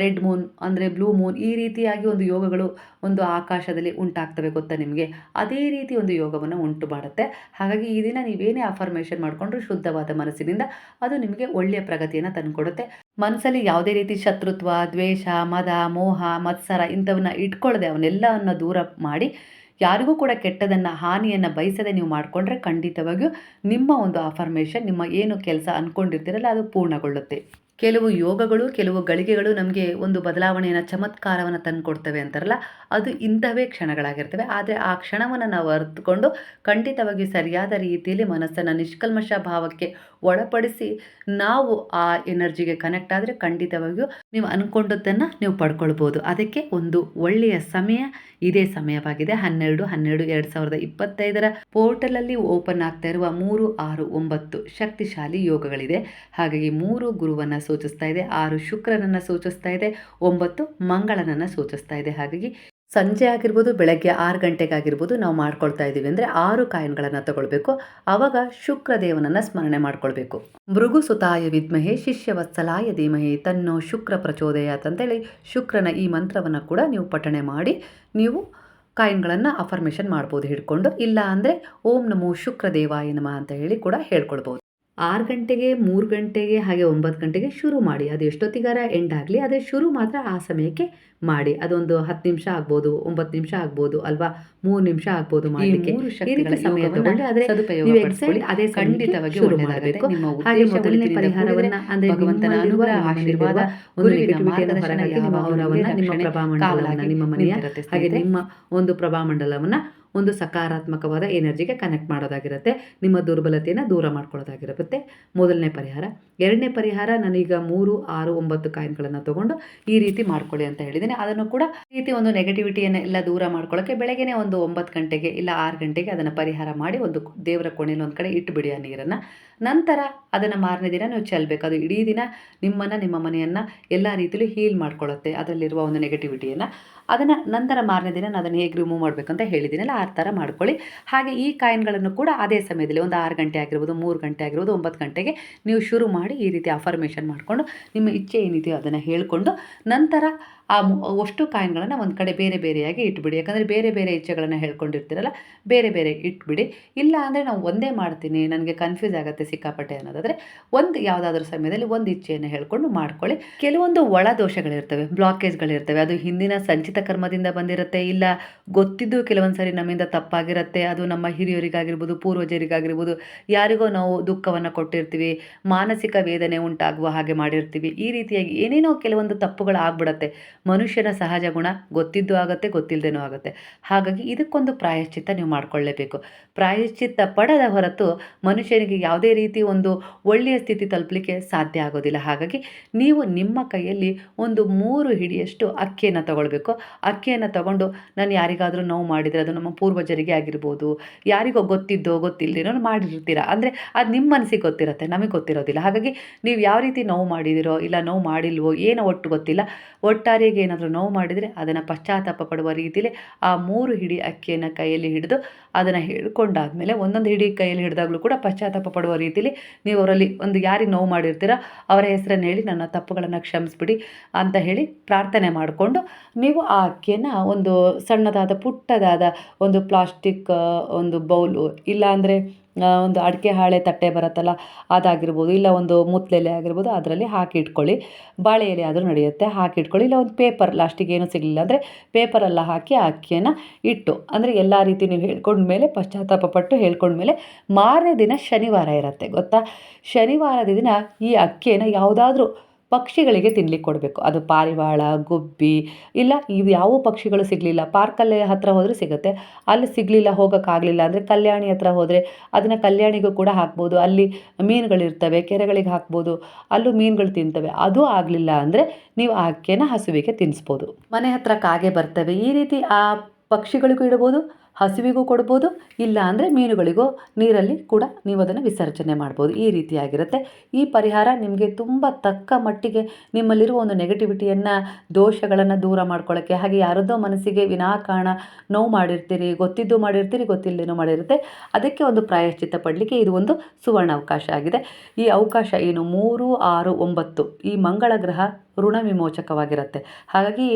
ರೆಡ್ ಮೂನ್ ಅಂದರೆ ಬ್ಲೂ ಮೂನ್ ಈ ರೀತಿಯಾಗಿ ಒಂದು ಯೋಗಗಳು ಒಂದು ಆಕಾಶದಲ್ಲಿ ಉಂಟಾಗ್ತವೆ ಗೊತ್ತಾ ನಿಮಗೆ? ಅದೇ ರೀತಿ ಒಂದು ಯೋಗವನ್ನು ಉಂಟು ಮಾಡುತ್ತೆ. ಹಾಗಾಗಿ ಈ ದಿನ ನೀವೇನೇ ಅಫರ್ಮೇಷನ್ ಮಾಡಿಕೊಂಡ್ರು ಶುದ್ಧವಾದ ಮನಸ್ಸಿನಿಂದ ಅದು ನಿಮಗೆ ಒಳ್ಳೆಯ ಪ್ರಗತಿಯನ್ನು ತಂದುಕೊಡುತ್ತೆ. ಮನಸ್ಸಲ್ಲಿ ಯಾವುದೇ ರೀತಿ ಶತ್ರುತ್ವ, ದ್ವೇಷ, ಮದ, ಮೋಹ, ಮತ್ಸರ ಇಂಥವನ್ನ ಇಟ್ಕೊಳ್ಳದೆ ಅವನ್ನೆಲ್ಲವನ್ನು ದೂರ ಮಾಡಿ ಯಾರಿಗೂ ಕೂಡ ಕೆಟ್ಟದನ್ನು, ಹಾನಿಯನ್ನು ಬಯಸದೆ ನೀವು ಮಾಡಿಕೊಂಡ್ರೆ ಖಂಡಿತವಾಗಿಯೂ ನಿಮ್ಮ ಒಂದು ಅಫರ್ಮೇಷನ್ ನಿಮ್ಮ ಏನು ಕೆಲಸ ಅಂದ್ಕೊಂಡಿರ್ತೀರಲ್ಲ ಅದು ಪೂರ್ಣಗೊಳ್ಳುತ್ತೆ. ಕೆಲವು ಯೋಗಗಳು, ಕೆಲವು ಗಳಿಗೆಗಳು ನಮಗೆ ಒಂದು ಬದಲಾವಣೆಯನ್ನು, ಚಮತ್ಕಾರವನ್ನು ತಂದುಕೊಡ್ತವೆ ಅಂತಾರಲ್ಲ, ಅದು ಇಂಥವೇ ಕ್ಷಣಗಳಾಗಿರ್ತವೆ. ಆದರೆ ಆ ಕ್ಷಣವನ್ನು ನಾವು ಅರ್ಥಕೊಂಡು ಖಂಡಿತವಾಗಿ ಸರಿಯಾದ ರೀತಿಯಲ್ಲಿ ಮನಸ್ಸನ್ನು ನಿಷ್ಕಲ್ಮಶ ಭಾವಕ್ಕೆ ಒಳಪಡಿಸಿ ನಾವು ಆ ಎನರ್ಜಿಗೆ ಕನೆಕ್ಟ್ ಆದರೆ ಖಂಡಿತವಾಗಿಯೂ ನೀವು ಅಂದ್ಕೊಂಡದ್ದನ್ನು ನೀವು ಪಡ್ಕೊಳ್ಬೋದು. ಅದಕ್ಕೆ ಒಂದು ಒಳ್ಳೆಯ ಸಮಯ ಇದೇ ಸಮಯವಾಗಿದೆ. ಹನ್ನೆರಡು ಹನ್ನೆರಡು, ಎರಡು ಸಾವಿರದ ಇಪ್ಪತ್ತೈದರ ಪೋರ್ಟಲಲ್ಲಿ ಓಪನ್ ಆಗ್ತಾ ಇರುವ ಮೂರು, ಆರು, ಒಂಬತ್ತು ಶಕ್ತಿಶಾಲಿ ಯೋಗಗಳಿದೆ. ಹಾಗಾಗಿ ಮೂರು ಗುರುವನ್ನು ಸೂಚಿಸ್ತಾ ಇದೆ, ಆರು ಶುಕ್ರನನ್ನು ಸೂಚಿಸ್ತಾ ಇದೆ, ಒಂಬತ್ತು ಮಂಗಳನನ್ನು ಸೂಚಿಸ್ತಾ ಇದೆ. ಹಾಗಾಗಿ ಸಂಜೆ ಆಗಿರ್ಬೋದು, ಬೆಳಗ್ಗೆ ಆರು ಗಂಟೆಗಾಗಿರ್ಬೋದು ನಾವು ಮಾಡ್ಕೊಳ್ತಾ ಇದ್ದೀವಿ ಅಂದರೆ ಆರು ಕಾಯಿನ್ಗಳನ್ನು ತಗೊಳ್ಬೇಕು. ಆವಾಗ ಶುಕ್ರ ದೇವನನ್ನು ಸ್ಮರಣೆ ಮಾಡ್ಕೊಳ್ಬೇಕು. ಮೃಗು ಸುತಾಯ ವಿದ್ಮಹೆ ಶಿಷ್ಯವತ್ಸಲಾಯ ಧೀಮಹೆ, ತನ್ನೋ ಶುಕ್ರ ಪ್ರಚೋದಯಾತ್ ಅಂತೇಳಿ ಶುಕ್ರನ ಈ ಮಂತ್ರವನ್ನು ಕೂಡ ನೀವು ಪಠಣೆ ಮಾಡಿ ನೀವು ಕಾಯಿನ್ಗಳನ್ನು ಅಫರ್ಮೇಷನ್ ಮಾಡ್ಬೋದು ಹಿಡ್ಕೊಂಡು. ಇಲ್ಲ ಅಂದರೆ ಓಂ ನಮೋ ಶುಕ್ರ ದೇವಾಯ ನಮಃ ಅಂತ ಹೇಳಿ ಕೂಡ ಹೇಳ್ಕೊಳ್ಬೋದು ಆರು ಗಂಟೆಗೆ ಮೂರು ಗಂಟೆಗೆ ಹಾಗೆ ಒಂಬತ್ತು ಗಂಟೆಗೆ ಶುರು ಮಾಡಿ. ಅದು ಎಷ್ಟೊತ್ತಿಗಾರ ಎಂಡ್ ಆಗಲಿ ಅದೇ ಶುರು ಮಾತ್ರ ಆ ಸಮಯಕ್ಕೆ ಮಾಡಿ. ಅದೊಂದು ಹತ್ತು ನಿಮಿಷ ಆಗ್ಬೋದು ಒಂಬತ್ತು ನಿಮಿಷ ಆಗ್ಬೋದು ಅಲ್ವಾ? ಮೂರು ನಿಮಿಷ ಆಗ್ಬೋದು ಮಾಡಲಿಕ್ಕೆ. ಈ ರೀತಿ ಸಮಯ ತಗೊಂಡು ಆದರೆ ನೀವು ಎಕ್ಸೈಟ್ ಅದೇ ಖಂಡಿತವಾಗಿ ಶುರು ಮಾಡಬೇಕು. ಹಾಗೆ ಮೊದಲನೇ ಪರಿಹಾರವನ್ನ ಅಂದ್ರೆ ಭಗವಂತನ ಅನುಗ್ರಹ ಆಶೀರ್ವಾದ ಒಂದು ನೆಗೆಟಿವಿಟಿಯನ್ನು ಮಂಡಲವನ್ನ ನಿಮ್ಮ ಅವರವನ್ನ ನಿಮ್ಮ ಪ್ರಭಾಮಂಡಲವನ್ನ ನಿಮ್ಮ ಮನೆಯ ಹಾಗೆ ನಿಮ್ಮ ಒಂದು ಪ್ರಭಾಮಂಡಲವನ್ನ ಒಂದು ಸಕಾರಾತ್ಮಕವಾದ ಎನರ್ಜಿಗೆ ಕನೆಕ್ಟ್ ಮಾಡೋದಾಗಿರುತ್ತೆ. ನಿಮ್ಮ ದುರ್ಬಲತೆಯನ್ನು ದೂರ ಮಾಡ್ಕೊಳ್ಳೋದಾಗಿರುತ್ತೆ. ಮೊದಲನೇ ಪರಿಹಾರ. ಎರಡನೇ ಪರಿಹಾರ, ನಾನೀಗ ಮೂರು, ಆರು, ಒಂಬತ್ತು ಕಾಯಿನ್ಗಳನ್ನು ತಗೊಂಡು ಈ ರೀತಿ ಮಾಡ್ಕೊಳ್ಳಿ ಅಂತ ಹೇಳಿದ್ದೀನಿ. ಅದನ್ನು ಕೂಡ ಈ ರೀತಿ ಒಂದು ನೆಗೆಟಿವಿಟಿಯನ್ನು ಎಲ್ಲ ದೂರ ಮಾಡ್ಕೊಳ್ಳೋಕ್ಕೆ ಬೆಳಗ್ಗೆನೆ ಒಂದು ಒಂಬತ್ತು ಗಂಟೆಗೆ ಇಲ್ಲ ಆರು ಗಂಟೆಗೆ ಅದನ್ನು ಪರಿಹಾರ ಮಾಡಿ ಒಂದು ದೇವರ ಕೋಣೆಯಲ್ಲಿ ಒಂದು ಕಡೆ ಇಟ್ಟುಬಿಡಿ ಆ ನೀರನ್ನು. ನಂತರ ಅದನ್ನು ಮಾರನೇ ದಿನ ನೀವು ಚೆಲ್ಲಬೇಕು ಅದು ಇಡೀ ದಿನ ನಿಮ್ಮನ್ನು, ನಿಮ್ಮ ಮನೆಯನ್ನು ಎಲ್ಲ ರೀತಿಯಲ್ಲೂ ಹೀಲ್ ಮಾಡ್ಕೊಳ್ಳುತ್ತೆ ಅದರಲ್ಲಿರುವ ಒಂದು ನೆಗೆಟಿವಿಟಿಯನ್ನು ಅದನ್ನು ನಂತರ ಮಾರನೇ ದಿನ ನಾನು ಅದನ್ನು ಹೇಗೆ ರಿಮೂವ್ ಮಾಡಬೇಕಂತ ಹೇಳಿದ್ದೀನಲ್ಲ ಆ ಥರ ಮಾಡ್ಕೊಳ್ಳಿ. ಹಾಗೆ ಈ ಕಾಯಿನ್ಗಳನ್ನು ಕೂಡ ಅದೇ ಸಮಯದಲ್ಲಿ ಒಂದು ಆರು ಗಂಟೆ ಆಗಿರ್ಬೋದು, ಮೂರು ಗಂಟೆ ಆಗಿರ್ಬೋದು, ಒಂಬತ್ತು ಗಂಟೆಗೆ ನೀವು ಶುರು ಮಾಡಿ ಈ ರೀತಿ ಅಫರ್ಮೇಷನ್ ಮಾಡಿಕೊಂಡು ನಿಮ್ಮ ಇಚ್ಛೆ ಏನಿದೆಯೋ ಅದನ್ನು ಹೇಳಿಕೊಂಡು ನಂತರ ಆ ಅಷ್ಟು ಕಾಯಿನ್ಗಳನ್ನು ಒಂದು ಕಡೆ ಬೇರೆ ಬೇರೆಯಾಗಿ ಇಟ್ಬಿಡಿ. ಯಾಕಂದರೆ ಬೇರೆ ಬೇರೆ ಇಚ್ಛೆಗಳನ್ನು ಹೇಳ್ಕೊಂಡಿರ್ತೀರಲ್ಲ, ಬೇರೆ ಬೇರೆ ಇಟ್ಬಿಡಿ. ಇಲ್ಲ ಅಂದರೆ ನಾವು ಒಂದೇ ಮಾಡ್ತೀನಿ, ನನಗೆ ಕನ್ಫ್ಯೂಸ್ ಆಗುತ್ತೆ ಸಿಕ್ಕಾಪಟ್ಟೆ ಅನ್ನೋದಾದರೆ ಒಂದು ಯಾವುದಾದ್ರೂ ಸಮಯದಲ್ಲಿ ಒಂದು ಇಚ್ಛೆಯನ್ನು ಹೇಳ್ಕೊಂಡು ಮಾಡ್ಕೊಳ್ಳಿ. ಕೆಲವೊಂದು ಒಳ ದೋಷಗಳಿರ್ತವೆ ಬ್ಲಾಕೇಜ್ಗಳಿರ್ತವೆ ಅದು ಹಿಂದಿನ ಸಂಚಿತ ಕರ್ಮದಿಂದ ಬಂದಿರುತ್ತೆ, ಇಲ್ಲ ಗೊತ್ತಿದ್ದು ಕೆಲವೊಂದು ಸಾರಿ ನಮ್ಮಿಂದ ತಪ್ಪಾಗಿರುತ್ತೆ. ಅದು ನಮ್ಮ ಹಿರಿಯರಿಗಾಗಿರ್ಬೋದು, ಪೂರ್ವಜರಿಗಾಗಿರ್ಬೋದು, ಯಾರಿಗೋ ನಾವು ದುಃಖವನ್ನು ಕೊಟ್ಟಿರ್ತೀವಿ, ಮಾನಸಿಕ ವೇದನೆ ಉಂಟಾಗುವ ಹಾಗೆ ಮಾಡಿರ್ತೀವಿ. ಈ ರೀತಿಯಾಗಿ ಏನೇನೋ ಕೆಲವೊಂದು ತಪ್ಪುಗಳು ಆಗ್ಬಿಡತ್ತೆ ಮನುಷ್ಯನ ಸಹಜ ಗುಣ ಗೊತ್ತಿದ್ದು ಆಗುತ್ತೆ ಗೊತ್ತಿಲ್ಲದೇನೂ ಆಗುತ್ತೆ. ಹಾಗಾಗಿ ಇದಕ್ಕೊಂದು ಪ್ರಾಯಶ್ಚಿತ್ತ ನೀವು ಮಾಡಿಕೊಳ್ಳೇಬೇಕು. ಪ್ರಾಯಶ್ಚಿತ್ತ ಪಡದ ಹೊರತು ಮನುಷ್ಯನಿಗೆ ಯಾವುದೇ ರೀತಿ ಒಂದು ಒಳ್ಳೆಯ ಸ್ಥಿತಿ ತಲುಪಲಿಕ್ಕೆ ಸಾಧ್ಯ ಆಗೋದಿಲ್ಲ. ಹಾಗಾಗಿ ನೀವು ನಿಮ್ಮ ಕೈಯಲ್ಲಿ ಒಂದು ಮೂರು ಹಿಡಿಯಷ್ಟು ಅಕ್ಕಿಯನ್ನು ತಗೊಳ್ಬೇಕು. ಅಕ್ಕಿಯನ್ನು ತಗೊಂಡು ನಾನು ಯಾರಿಗಾದರೂ ನೋವು ಮಾಡಿದರೆ ಅದು ನಮ್ಮ ಪೂರ್ವಜರಿಗೆ ಆಗಿರ್ಬೋದು, ಯಾರಿಗೋ ಗೊತ್ತಿದ್ದೋ ಗೊತ್ತಿಲ್ಲದೇನೋ ಮಾಡಿರ್ತೀರ? ಅಂದರೆ ಅದು ನಿಮ್ಮ ಮನಸ್ಸಿಗೆ ಗೊತ್ತಿರುತ್ತೆ, ನಮಗೆ ಗೊತ್ತಿರೋದಿಲ್ಲ. ಹಾಗಾಗಿ ನೀವು ಯಾವ ರೀತಿ ನೋವು ಮಾಡಿದಿರೋ ಇಲ್ಲ ನೋವು ಮಾಡಿಲ್ವೋ ಏನೋ ಒಟ್ಟು ಗೊತ್ತಿಲ್ಲ. ಏನಾದರೂ ನೋವು ಮಾಡಿದರೆ ಅದನ್ನು ಪಶ್ಚಾತ್ತಾಪ ಪಡುವ ರೀತಿಯಲ್ಲಿ ಆ ಮೂರು ಹಿಡಿ ಅಕ್ಕಿಯನ್ನು ಕೈಯಲ್ಲಿ ಹಿಡಿದು ಅದನ್ನು ಹಿಡ್ಕೊಂಡಾದಮೇಲೆ ಒಂದೊಂದು ಹಿಡಿ ಕೈಯಲ್ಲಿ ಹಿಡಿದಾಗಲೂ ಕೂಡ ಪಶ್ಚಾತ್ತಾಪ ಪಡುವ ರೀತಿಯಲ್ಲಿ ನೀವು ಅವರಲ್ಲಿ ಒಂದು ಯಾರಿಗೆ ನೋವು ಮಾಡಿರ್ತೀರ ಅವರ ಹೆಸರನ್ನು ಹೇಳಿ ನನ್ನ ತಪ್ಪುಗಳನ್ನು ಕ್ಷಮಿಸ್ಬಿಡಿ ಅಂತ ಹೇಳಿ ಪ್ರಾರ್ಥನೆ ಮಾಡಿಕೊಂಡು ನೀವು ಆ ಅಕ್ಕಿಯನ್ನು ಒಂದು ಸಣ್ಣದಾದ ಪುಟ್ಟದಾದ ಒಂದು ಪ್ಲಾಸ್ಟಿಕ್ ಒಂದು ಬೌಲು ಇಲ್ಲ ಅಂದರೆ ಒಂದು ಅಡಿಕೆ ಹಾಳೆ ತಟ್ಟೆ ಬರುತ್ತಲ್ಲ, ಅದಾಗಿರ್ಬೋದು, ಇಲ್ಲ ಒಂದು ಮುತ್ತಲೆಲೆ ಆಗಿರ್ಬೋದು, ಅದರಲ್ಲಿ ಹಾಕಿ ಇಟ್ಕೊಳ್ಳಿ. ಬಾಳೆ ಎಲೆ ಆದರೂ ನಡೆಯುತ್ತೆ, ಹಾಕಿ ಇಟ್ಕೊಳ್ಳಿ. ಇಲ್ಲ ಒಂದು ಪೇಪರ್, ಲಾಸ್ಟಿಗೆ ಏನೂ ಸಿಗಲಿಲ್ಲ ಅಂದರೆ ಪೇಪರೆಲ್ಲ ಹಾಕಿ ಅಕ್ಕಿಯನ್ನು ಇಟ್ಟು, ಅಂದರೆ ಎಲ್ಲ ರೀತಿ ನೀವು ಹೇಳ್ಕೊಂಡ್ಮೇಲೆ ಪಶ್ಚಾತ್ತಾಪ ಪಟ್ಟು ಹೇಳ್ಕೊಂಡ್ಮೇಲೆ ಮಾರನೇ ದಿನ ಶನಿವಾರ ಇರುತ್ತೆ, ಗೊತ್ತಾ? ಶನಿವಾರದ ದಿನ ಈ ಅಕ್ಕಿಯನ್ನು ಯಾವುದಾದ್ರೂ ಪಕ್ಷಿಗಳಿಗೆ ತಿನ್ಲಿಕ್ಕೆ ಕೊಡಬೇಕು. ಅದು ಪಾರಿವಾಳ, ಗುಬ್ಬಿ, ಇಲ್ಲ ಇವು ಯಾವ ಪಕ್ಷಿಗಳು ಸಿಗಲಿಲ್ಲ. ಪಾರ್ಕಲ್ಲೇ ಹತ್ತಿರ ಹೋದರೆ ಸಿಗುತ್ತೆ. ಅಲ್ಲಿ ಸಿಗಲಿಲ್ಲ, ಹೋಗೋಕ್ಕಾಗಲಿಲ್ಲ ಅಂದರೆ ಕಲ್ಯಾಣಿ ಹತ್ರ ಹೋದರೆ ಅದನ್ನು ಕಲ್ಯಾಣಿಗೂ ಕೂಡ ಹಾಕ್ಬೋದು. ಅಲ್ಲಿ ಮೀನುಗಳಿರ್ತವೆ ಕೆರೆಗಳಿಗೆ ಹಾಕ್ಬೋದು. ಅಲ್ಲೂ ಮೀನುಗಳು ತಿಂತವೆ. ಅದು ಆಗಲಿಲ್ಲ ಅಂದರೆ ನೀವು ಆ ಹಸುವಿಗೆ ತಿನ್ನಿಸ್ಬೋದು ಮನೆ ಹತ್ರ ಕಾಗೆ ಬರ್ತವೆ. ಈ ರೀತಿ ಆ ಪಕ್ಷಿಗಳಿಗೂ ಇಡ್ಬೋದು. ಹಸುವಿಗೂ ಕೊಡ್ಬೋದು, ಇಲ್ಲ ಅಂದರೆ ಮೀನುಗಳಿಗೂ ನೀರಲ್ಲಿ ಕೂಡ ನೀವು ಅದನ್ನು ವಿಸರ್ಜನೆ ಮಾಡ್ಬೋದು. ಈ ರೀತಿಯಾಗಿರುತ್ತೆ. ಈ ಪರಿಹಾರ ನಿಮಗೆ ತುಂಬ ತಕ್ಕ ಮಟ್ಟಿಗೆ ನಿಮ್ಮಲ್ಲಿರುವ ಒಂದು ನೆಗೆಟಿವಿಟಿಯನ್ನು ದೋಷಗಳನ್ನು ದೂರ ಮಾಡ್ಕೊಳ್ಳೋಕ್ಕೆ ಹಾಗೆ ಯಾರದ್ದೋ ಮನಸ್ಸಿಗೆ ವಿನಾಕಾರಣ ನೋವು ಮಾಡಿರ್ತೀರಿ, ಗೊತ್ತಿದ್ದು ಮಾಡಿರ್ತೀರಿ ಗೊತ್ತಿಲ್ಲದೇನೋ ಮಾಡಿರುತ್ತೆ. ಅದಕ್ಕೆ ಒಂದು ಪ್ರಾಯಶ್ಚಿತ್ತ ಪಡಲಿಕ್ಕೆ ಇದು ಒಂದು ಸುವರ್ಣ ಅವಕಾಶ ಆಗಿದೆ. ಈ ಅವಕಾಶ ಏನು? ಮೂರು, ಆರು, ಒಂಬತ್ತು. ಈ ಮಂಗಳ ಗ್ರಹ ಋಣ ವಿಮೋಚಕವಾಗಿರುತ್ತೆ. ಹಾಗಾಗಿ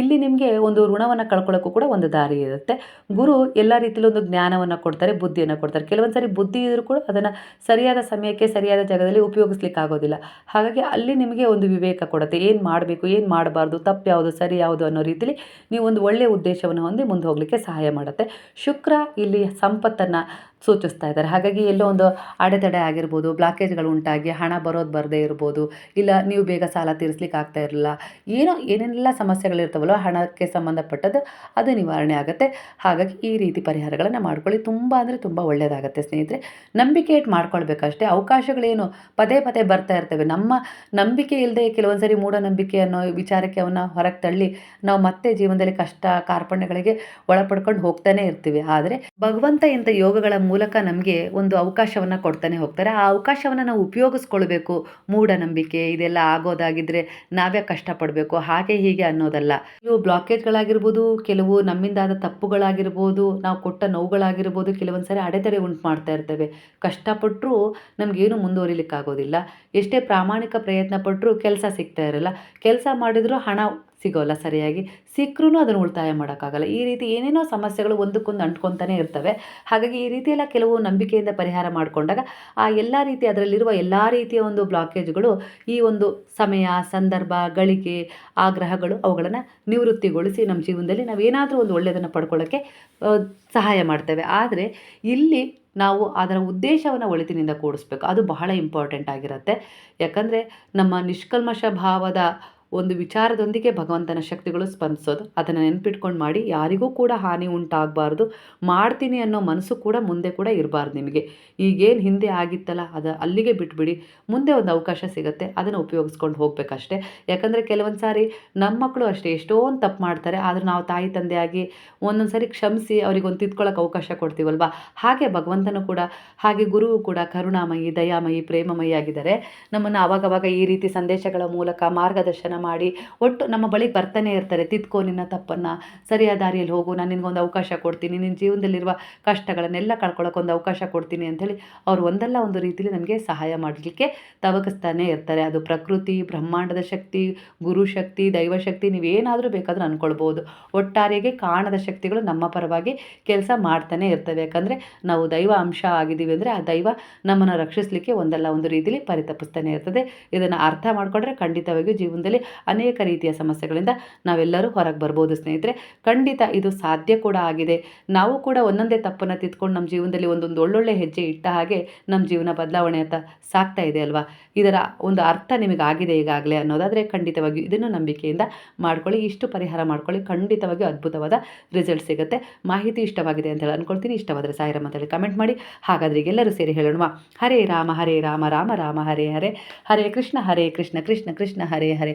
ಇಲ್ಲಿ ನಿಮಗೆ ಒಂದು ಋಣವನ್ನು ಕಳ್ಕೊಳ್ಳೋಕ್ಕೂ ಕೂಡ ಒಂದು ದಾರಿ ಇರುತ್ತೆ. ಗುರು ಎಲ್ಲ ರೀತಿಯಲ್ಲೂ ಒಂದು ಜ್ಞಾನವನ್ನು ಕೊಡ್ತಾರೆ, ಬುದ್ಧಿಯನ್ನು ಕೊಡ್ತಾರೆ. ಕೆಲವೊಂದು ಸಾರಿ ಬುದ್ಧಿ ಇದ್ದರೂ ಕೂಡ ಅದನ್ನು ಸರಿಯಾದ ಸಮಯಕ್ಕೆ ಸರಿಯಾದ ಜಾಗದಲ್ಲಿ ಉಪಯೋಗಿಸ್ಲಿಕ್ಕೆ ಆಗೋದಿಲ್ಲ ಹಾಗಾಗಿ ಅಲ್ಲಿ ನಿಮಗೆ ಒಂದು ವಿವೇಕ ಕೊಡುತ್ತೆ. ಏನು ಮಾಡಬೇಕು, ಏನು ಮಾಡಬಾರ್ದು, ತಪ್ಪು ಯಾವುದು, ಸರಿ ಯಾವುದು ಅನ್ನೋ ರೀತಿಲಿ ನೀವು ಒಂದು ಒಳ್ಳೆಯ ಉದ್ದೇಶವನ್ನು ಹೊಂದಿ ಮುಂದೆ ಹೋಗಲಿಕ್ಕೆ ಸಹಾಯ ಮಾಡುತ್ತೆ. ಶುಕ್ರ ಇಲ್ಲಿ ಸಂಪತ್ತನ್ನು ಸೂಚಿಸ್ತಾ ಇದ್ದಾರೆ. ಹಾಗಾಗಿ ಎಲ್ಲೋ ಒಂದು ಅಡೆತಡೆ ಆಗಿರ್ಬೋದು ಬ್ಲಾಕೇಜ್ಗಳು ಉಂಟಾಗಿ, ಹಣ ಬರೋದು ಬರದೇ ಇರ್ಬೋದು, ಇಲ್ಲ ನೀವು ಬೇಗ ಸಾಲ ತೀರಿಸ್ಲಿಕ್ಕೆ ಆಗ್ತಾ ಇರಲಿಲ್ಲ, ಏನೋ ಏನೇನೆಲ್ಲ ಸಮಸ್ಯೆಗಳಿರ್ತಾವಲ್ಲ ಹಣಕ್ಕೆ ಸಂಬಂಧಪಟ್ಟದ್ದು, ಅದು ನಿವಾರಣೆ ಆಗುತ್ತೆ. ಹಾಗಾಗಿ ರೀತಿ ಪರಿಹಾರಗಳನ್ನು ಮಾಡ್ಕೊಳ್ಳಿ. ತುಂಬ ಅಂದರೆ ತುಂಬ ಒಳ್ಳೆಯದಾಗುತ್ತೆ ಸ್ನೇಹಿತರೆ. ನಂಬಿಕೆ ಇಟ್ಟು ಮಾಡ್ಕೊಳ್ಬೇಕಷ್ಟೇ. ಅವಕಾಶಗಳೇನು ಪದೇ ಪದೇ ಬರ್ತಾ ಇರ್ತವೆ. ನಮ್ಮ ನಂಬಿಕೆ ಇಲ್ಲದೆ ಕೆಲವೊಂದು ಸರಿ ಮೂಢನಂಬಿಕೆ ಅನ್ನೋ ವಿಚಾರಕ್ಕೆ ಅವನ್ನ ಹೊರಗೆ ತಳ್ಳಿ ನಾವು ಮತ್ತೆ ಜೀವನದಲ್ಲಿ ಕಷ್ಟ, ಕಾರ್ಪಣ್ಯಗಳಿಗೆ ಒಳಪಡ್ಕೊಂಡು ಹೋಗ್ತಾನೆ ಇರ್ತೀವಿ. ಆದರೆ ಭಗವಂತ ಇಂಥ ಯೋಗಗಳ ಮೂಲಕ ನಮಗೆ ಒಂದು ಅವಕಾಶವನ್ನು ಕೊಡ್ತಾನೆ ಹೋಗ್ತಾರೆ. ಆ ಅವಕಾಶವನ್ನು ನಾವು ಉಪಯೋಗಿಸ್ಕೊಳ್ಬೇಕು. ಮೂಢನಂಬಿಕೆ ಇದೆಲ್ಲ ಆಗೋದಾಗಿದ್ದರೆ ನಾವೇ ಕಷ್ಟಪಡಬೇಕು? ಹಾಗೆ ಹೀಗೆ ಅನ್ನೋದಲ್ಲ. ಇವು ಬ್ಲಾಕೇಜ್ಗಳಾಗಿರ್ಬೋದು ಕೆಲವು ನಮ್ಮಿಂದಾದ ತಪ್ಪುಗಳಾಗಿರ್ಬೋದು ನಾವು ಕೊಟ್ಟ ನೋವುಗಳಾಗಿರ್ಬೋದು ಕೆಲವೊಂದು ಸಾರಿ ಅಡೆತಡೆ ಉಂಟು ಮಾಡ್ತಾ ಇರ್ತೇವೆ. ಕಷ್ಟಪಟ್ಟರೂ ನಮಗೇನು ಮುಂದುವರಿಲಿಕ್ಕಾಗೋದಿಲ್ಲ. ಎಷ್ಟೇ ಪ್ರಾಮಾಣಿಕ ಪ್ರಯತ್ನ ಪಟ್ಟರೂ ಕೆಲಸ ಸಿಗ್ತಾ ಇರಲ್ಲ. ಕೆಲಸ ಮಾಡಿದರೂ ಹಣ ಸಿಗೋಲ್ಲ ಸರಿಯಾಗಿ. ಸಿಕ್ಕರೂ ಅದನ್ನು ಉಳಿತಾಯ ಮಾಡೋಕ್ಕಾಗಲ್ಲ. ಈ ರೀತಿ ಏನೇನೋ ಸಮಸ್ಯೆಗಳು ಒಂದಕ್ಕೊಂದು ಅಂಟ್ಕೊತಾನೆ ಇರ್ತವೆ. ಹಾಗಾಗಿ ಈ ರೀತಿಯೆಲ್ಲ ಕೆಲವು ನಂಬಿಕೆಯಿಂದ ಪರಿಹಾರ ಮಾಡಿಕೊಂಡಾಗ ಆ ಎಲ್ಲ ರೀತಿ ಅದರಲ್ಲಿರುವ ಎಲ್ಲ ರೀತಿಯ ಒಂದು ಬ್ಲಾಕೇಜ್ಗಳು ಈ ಒಂದು ಸಮಯ, ಸಂದರ್ಭ, ಗಳಿಕೆ, ಆಗ್ರಹಗಳು ಅವುಗಳನ್ನು ನಿವೃತ್ತಿಗೊಳಿಸಿ ನಮ್ಮ ಜೀವನದಲ್ಲಿ ನಾವು ಏನಾದರೂ ಒಂದು ಒಳ್ಳೆಯದನ್ನು ಪಡ್ಕೊಳ್ಳೋಕ್ಕೆ ಸಹಾಯ ಮಾಡ್ತೇವೆ. ಆದರೆ ಇಲ್ಲಿ ನಾವು ಅದರ ಉದ್ದೇಶವನ್ನು ಒಳಿತಿನಿಂದ ಕೂಡಿಸ್ಬೇಕು. ಅದು ಬಹಳ ಇಂಪಾರ್ಟೆಂಟ್ ಆಗಿರುತ್ತೆ. ಯಾಕಂದರೆ ನಮ್ಮ ನಿಷ್ಕಲ್ಮಶ ಭಾವದ ಒಂದು ವಿಚಾರದೊಂದಿಗೆ ಭಗವಂತನ ಶಕ್ತಿಗಳು ಸ್ಪಂದಿಸೋದು. ಅದನ್ನು ನೆನಪಿಟ್ಕೊಂಡು ಮಾಡಿ, ಯಾರಿಗೂ ಕೂಡ ಹಾನಿ ಉಂಟಾಗಬಾರ್ದು. ಮಾಡ್ತೀನಿ ಅನ್ನೋ ಮನಸ್ಸು ಕೂಡ ಮುಂದೆ ಕೂಡ ಇರಬಾರ್ದು ನಿಮಗೆ. ಈಗೇನು ಹಿಂದೆ ಆಗಿತ್ತಲ್ಲ, ಅದು ಅಲ್ಲಿಗೆ ಬಿಟ್ಬಿಡಿ. ಮುಂದೆ ಒಂದು ಅವಕಾಶ ಸಿಗುತ್ತೆ, ಅದನ್ನು ಉಪಯೋಗಿಸ್ಕೊಂಡು ಹೋಗಬೇಕಷ್ಟೆ. ಯಾಕಂದರೆ ಕೆಲವೊಂದು ಸಾರಿ ನಮ್ಮ ಮಕ್ಕಳು ಅಷ್ಟೇ, ಎಷ್ಟೊಂದು ತಪ್ಪು ಮಾಡ್ತಾರೆ, ಆದರೂ ನಾವು ತಾಯಿ ತಂದೆಯಾಗಿ ಒಂದೊಂದು ಸಾರಿ ಕ್ಷಮಿಸಿ ಅವರಿಗೊಂದು ತಿದ್ಕೊಳ್ಳೋಕೆ ಅವಕಾಶ ಕೊಡ್ತೀವಲ್ವಾ? ಹಾಗೆ ಭಗವಂತನು ಕೂಡ, ಹಾಗೆ ಗುರುವು ಕೂಡ ಕರುಣಾಮಯಿ, ದಯಾಮಯಿ, ಪ್ರೇಮಮಯಿ ಆಗಿದ್ದಾರೆ. ನಮ್ಮನ್ನು ಆವಾಗವಾಗ ಈ ರೀತಿ ಸಂದೇಶಗಳ ಮೂಲಕ ಮಾರ್ಗದರ್ಶನ ಮಾಡಿ, ಒಟ್ಟು ನಮ್ಮ ಬಳಿಗೆ ಬರ್ತಾನೆ ಇರ್ತಾರೆ. ತಿದ್ಕೋ ನಿನ್ನ ತಪ್ಪನ್ನು. ಸರಿಯಾದ ದಾರಿಯಲ್ಲಿ ಹೋಗು. ನಾನು ನಿನಗೊಂದು ಅವಕಾಶ ಕೊಡ್ತೀನಿ. ನಿನ್ನ ಜೀವನದಲ್ಲಿರುವ ಕಷ್ಟಗಳನ್ನೆಲ್ಲ ಕಳ್ಕೊಳ್ಳೋಕೆ ಒಂದು ಅವಕಾಶ ಕೊಡ್ತೀನಿ ಅಂಥೇಳಿ ಅವರು ಒಂದಲ್ಲ ಒಂದು ರೀತಿಯಲ್ಲಿ ನಮಗೆ ಸಹಾಯ ಮಾಡಲಿಕ್ಕೆ ತವಕಿಸ್ತಾನೆ ಇರ್ತಾರೆ. ಅದು ಪ್ರಕೃತಿ, ಬ್ರಹ್ಮಾಂಡದ ಶಕ್ತಿ, ಗುರು ಶಕ್ತಿ ದೈವಶಕ್ತಿ ನೀವೇನಾದರೂ ಬೇಕಾದರೂ ಅಂದ್ಕೊಳ್ಬೋದು ಒಟ್ಟಾರೆಗೆ ಕಾಣದ ಶಕ್ತಿಗಳು ನಮ್ಮ ಪರವಾಗಿ ಕೆಲಸ ಮಾಡ್ತಾನೆ ಇರ್ತವೆ. ಯಾಕಂದರೆ ನಾವು ದೈವ ಅಂಶ ಆಗಿದ್ದೀವಿ ಅಂದರೆ ಆ ದೈವ ನಮ್ಮನ್ನು ರಕ್ಷಿಸಲಿಕ್ಕೆ ಒಂದಲ್ಲ ಒಂದು ರೀತಿಯಲ್ಲಿ ಪರಿತಪಿಸ್ತಾನೆ ಇರ್ತದೆ. ಇದನ್ನು ಅರ್ಥ ಮಾಡಿಕೊಂಡ್ರೆ ಖಂಡಿತವಾಗಿಯೂ ಜೀವನದಲ್ಲಿ ಅನೇಕ ರೀತಿಯ ಸಮಸ್ಯೆಗಳಿಂದ ನಾವೆಲ್ಲರೂ ಹೊರಗೆ ಬರ್ಬೋದು, ಸ್ನೇಹಿತರೆ. ಖಂಡಿತ ಇದು ಸಾಧ್ಯ ಕೂಡ ಆಗಿದೆ. ನಾವು ಕೂಡ ಒಂದೊಂದೇ ತಪ್ಪನ್ನು ತಿದ್ಕೊಂಡು ನಮ್ಮ ಜೀವನದಲ್ಲಿ ಒಂದೊಂದು ಒಳ್ಳೊಳ್ಳೆ ಹೆಜ್ಜೆ ಇಟ್ಟ ಹಾಗೆ ನಮ್ಮ ಜೀವನ ಬದಲಾವಣೆ ಅಂತ ಸಾಕ್ತಾ ಇದೆ ಅಲ್ವಾ? ಇದರ ಒಂದು ಅರ್ಥ ನಿಮಗೆ ಆಗಿದೆ ಈಗಾಗಲೇ ಅನ್ನೋದಾದರೆ ಖಂಡಿತವಾಗಿಯೂ ಇದನ್ನು ನಂಬಿಕೆಯಿಂದ ಮಾಡ್ಕೊಳ್ಳಿ, ಇಷ್ಟು ಪರಿಹಾರ ಮಾಡ್ಕೊಳ್ಳಿ. ಖಂಡಿತವಾಗಿಯೂ ಅದ್ಭುತವಾದ ರಿಸಲ್ಟ್ ಸಿಗುತ್ತೆ. ಮಾಹಿತಿ ಇಷ್ಟವಾಗಿದೆ ಅಂತ ಹೇಳಿ ಅಂದ್ಕೊಳ್ತೀನಿ ಇಷ್ಟವಾದರೆ ಸಾಯಿರಾಮ್ ಅಂತ ಹೇಳಿ ಕಮೆಂಟ್ ಮಾಡಿ. ಹಾಗಾದರೆ ಎಲ್ಲರೂ ಸೇರಿ ಹೇಳೋಣ ಹರೇ ರಾಮ ಹರೇ ರಾಮ ರಾಮ ರಾಮ, ಹರೇ ಹರೇ. ಹರೇ ಕೃಷ್ಣ ಹರೇ ಕೃಷ್ಣ ಕೃಷ್ಣ ಕೃಷ್ಣ, ಹರೇ ಹರೇ.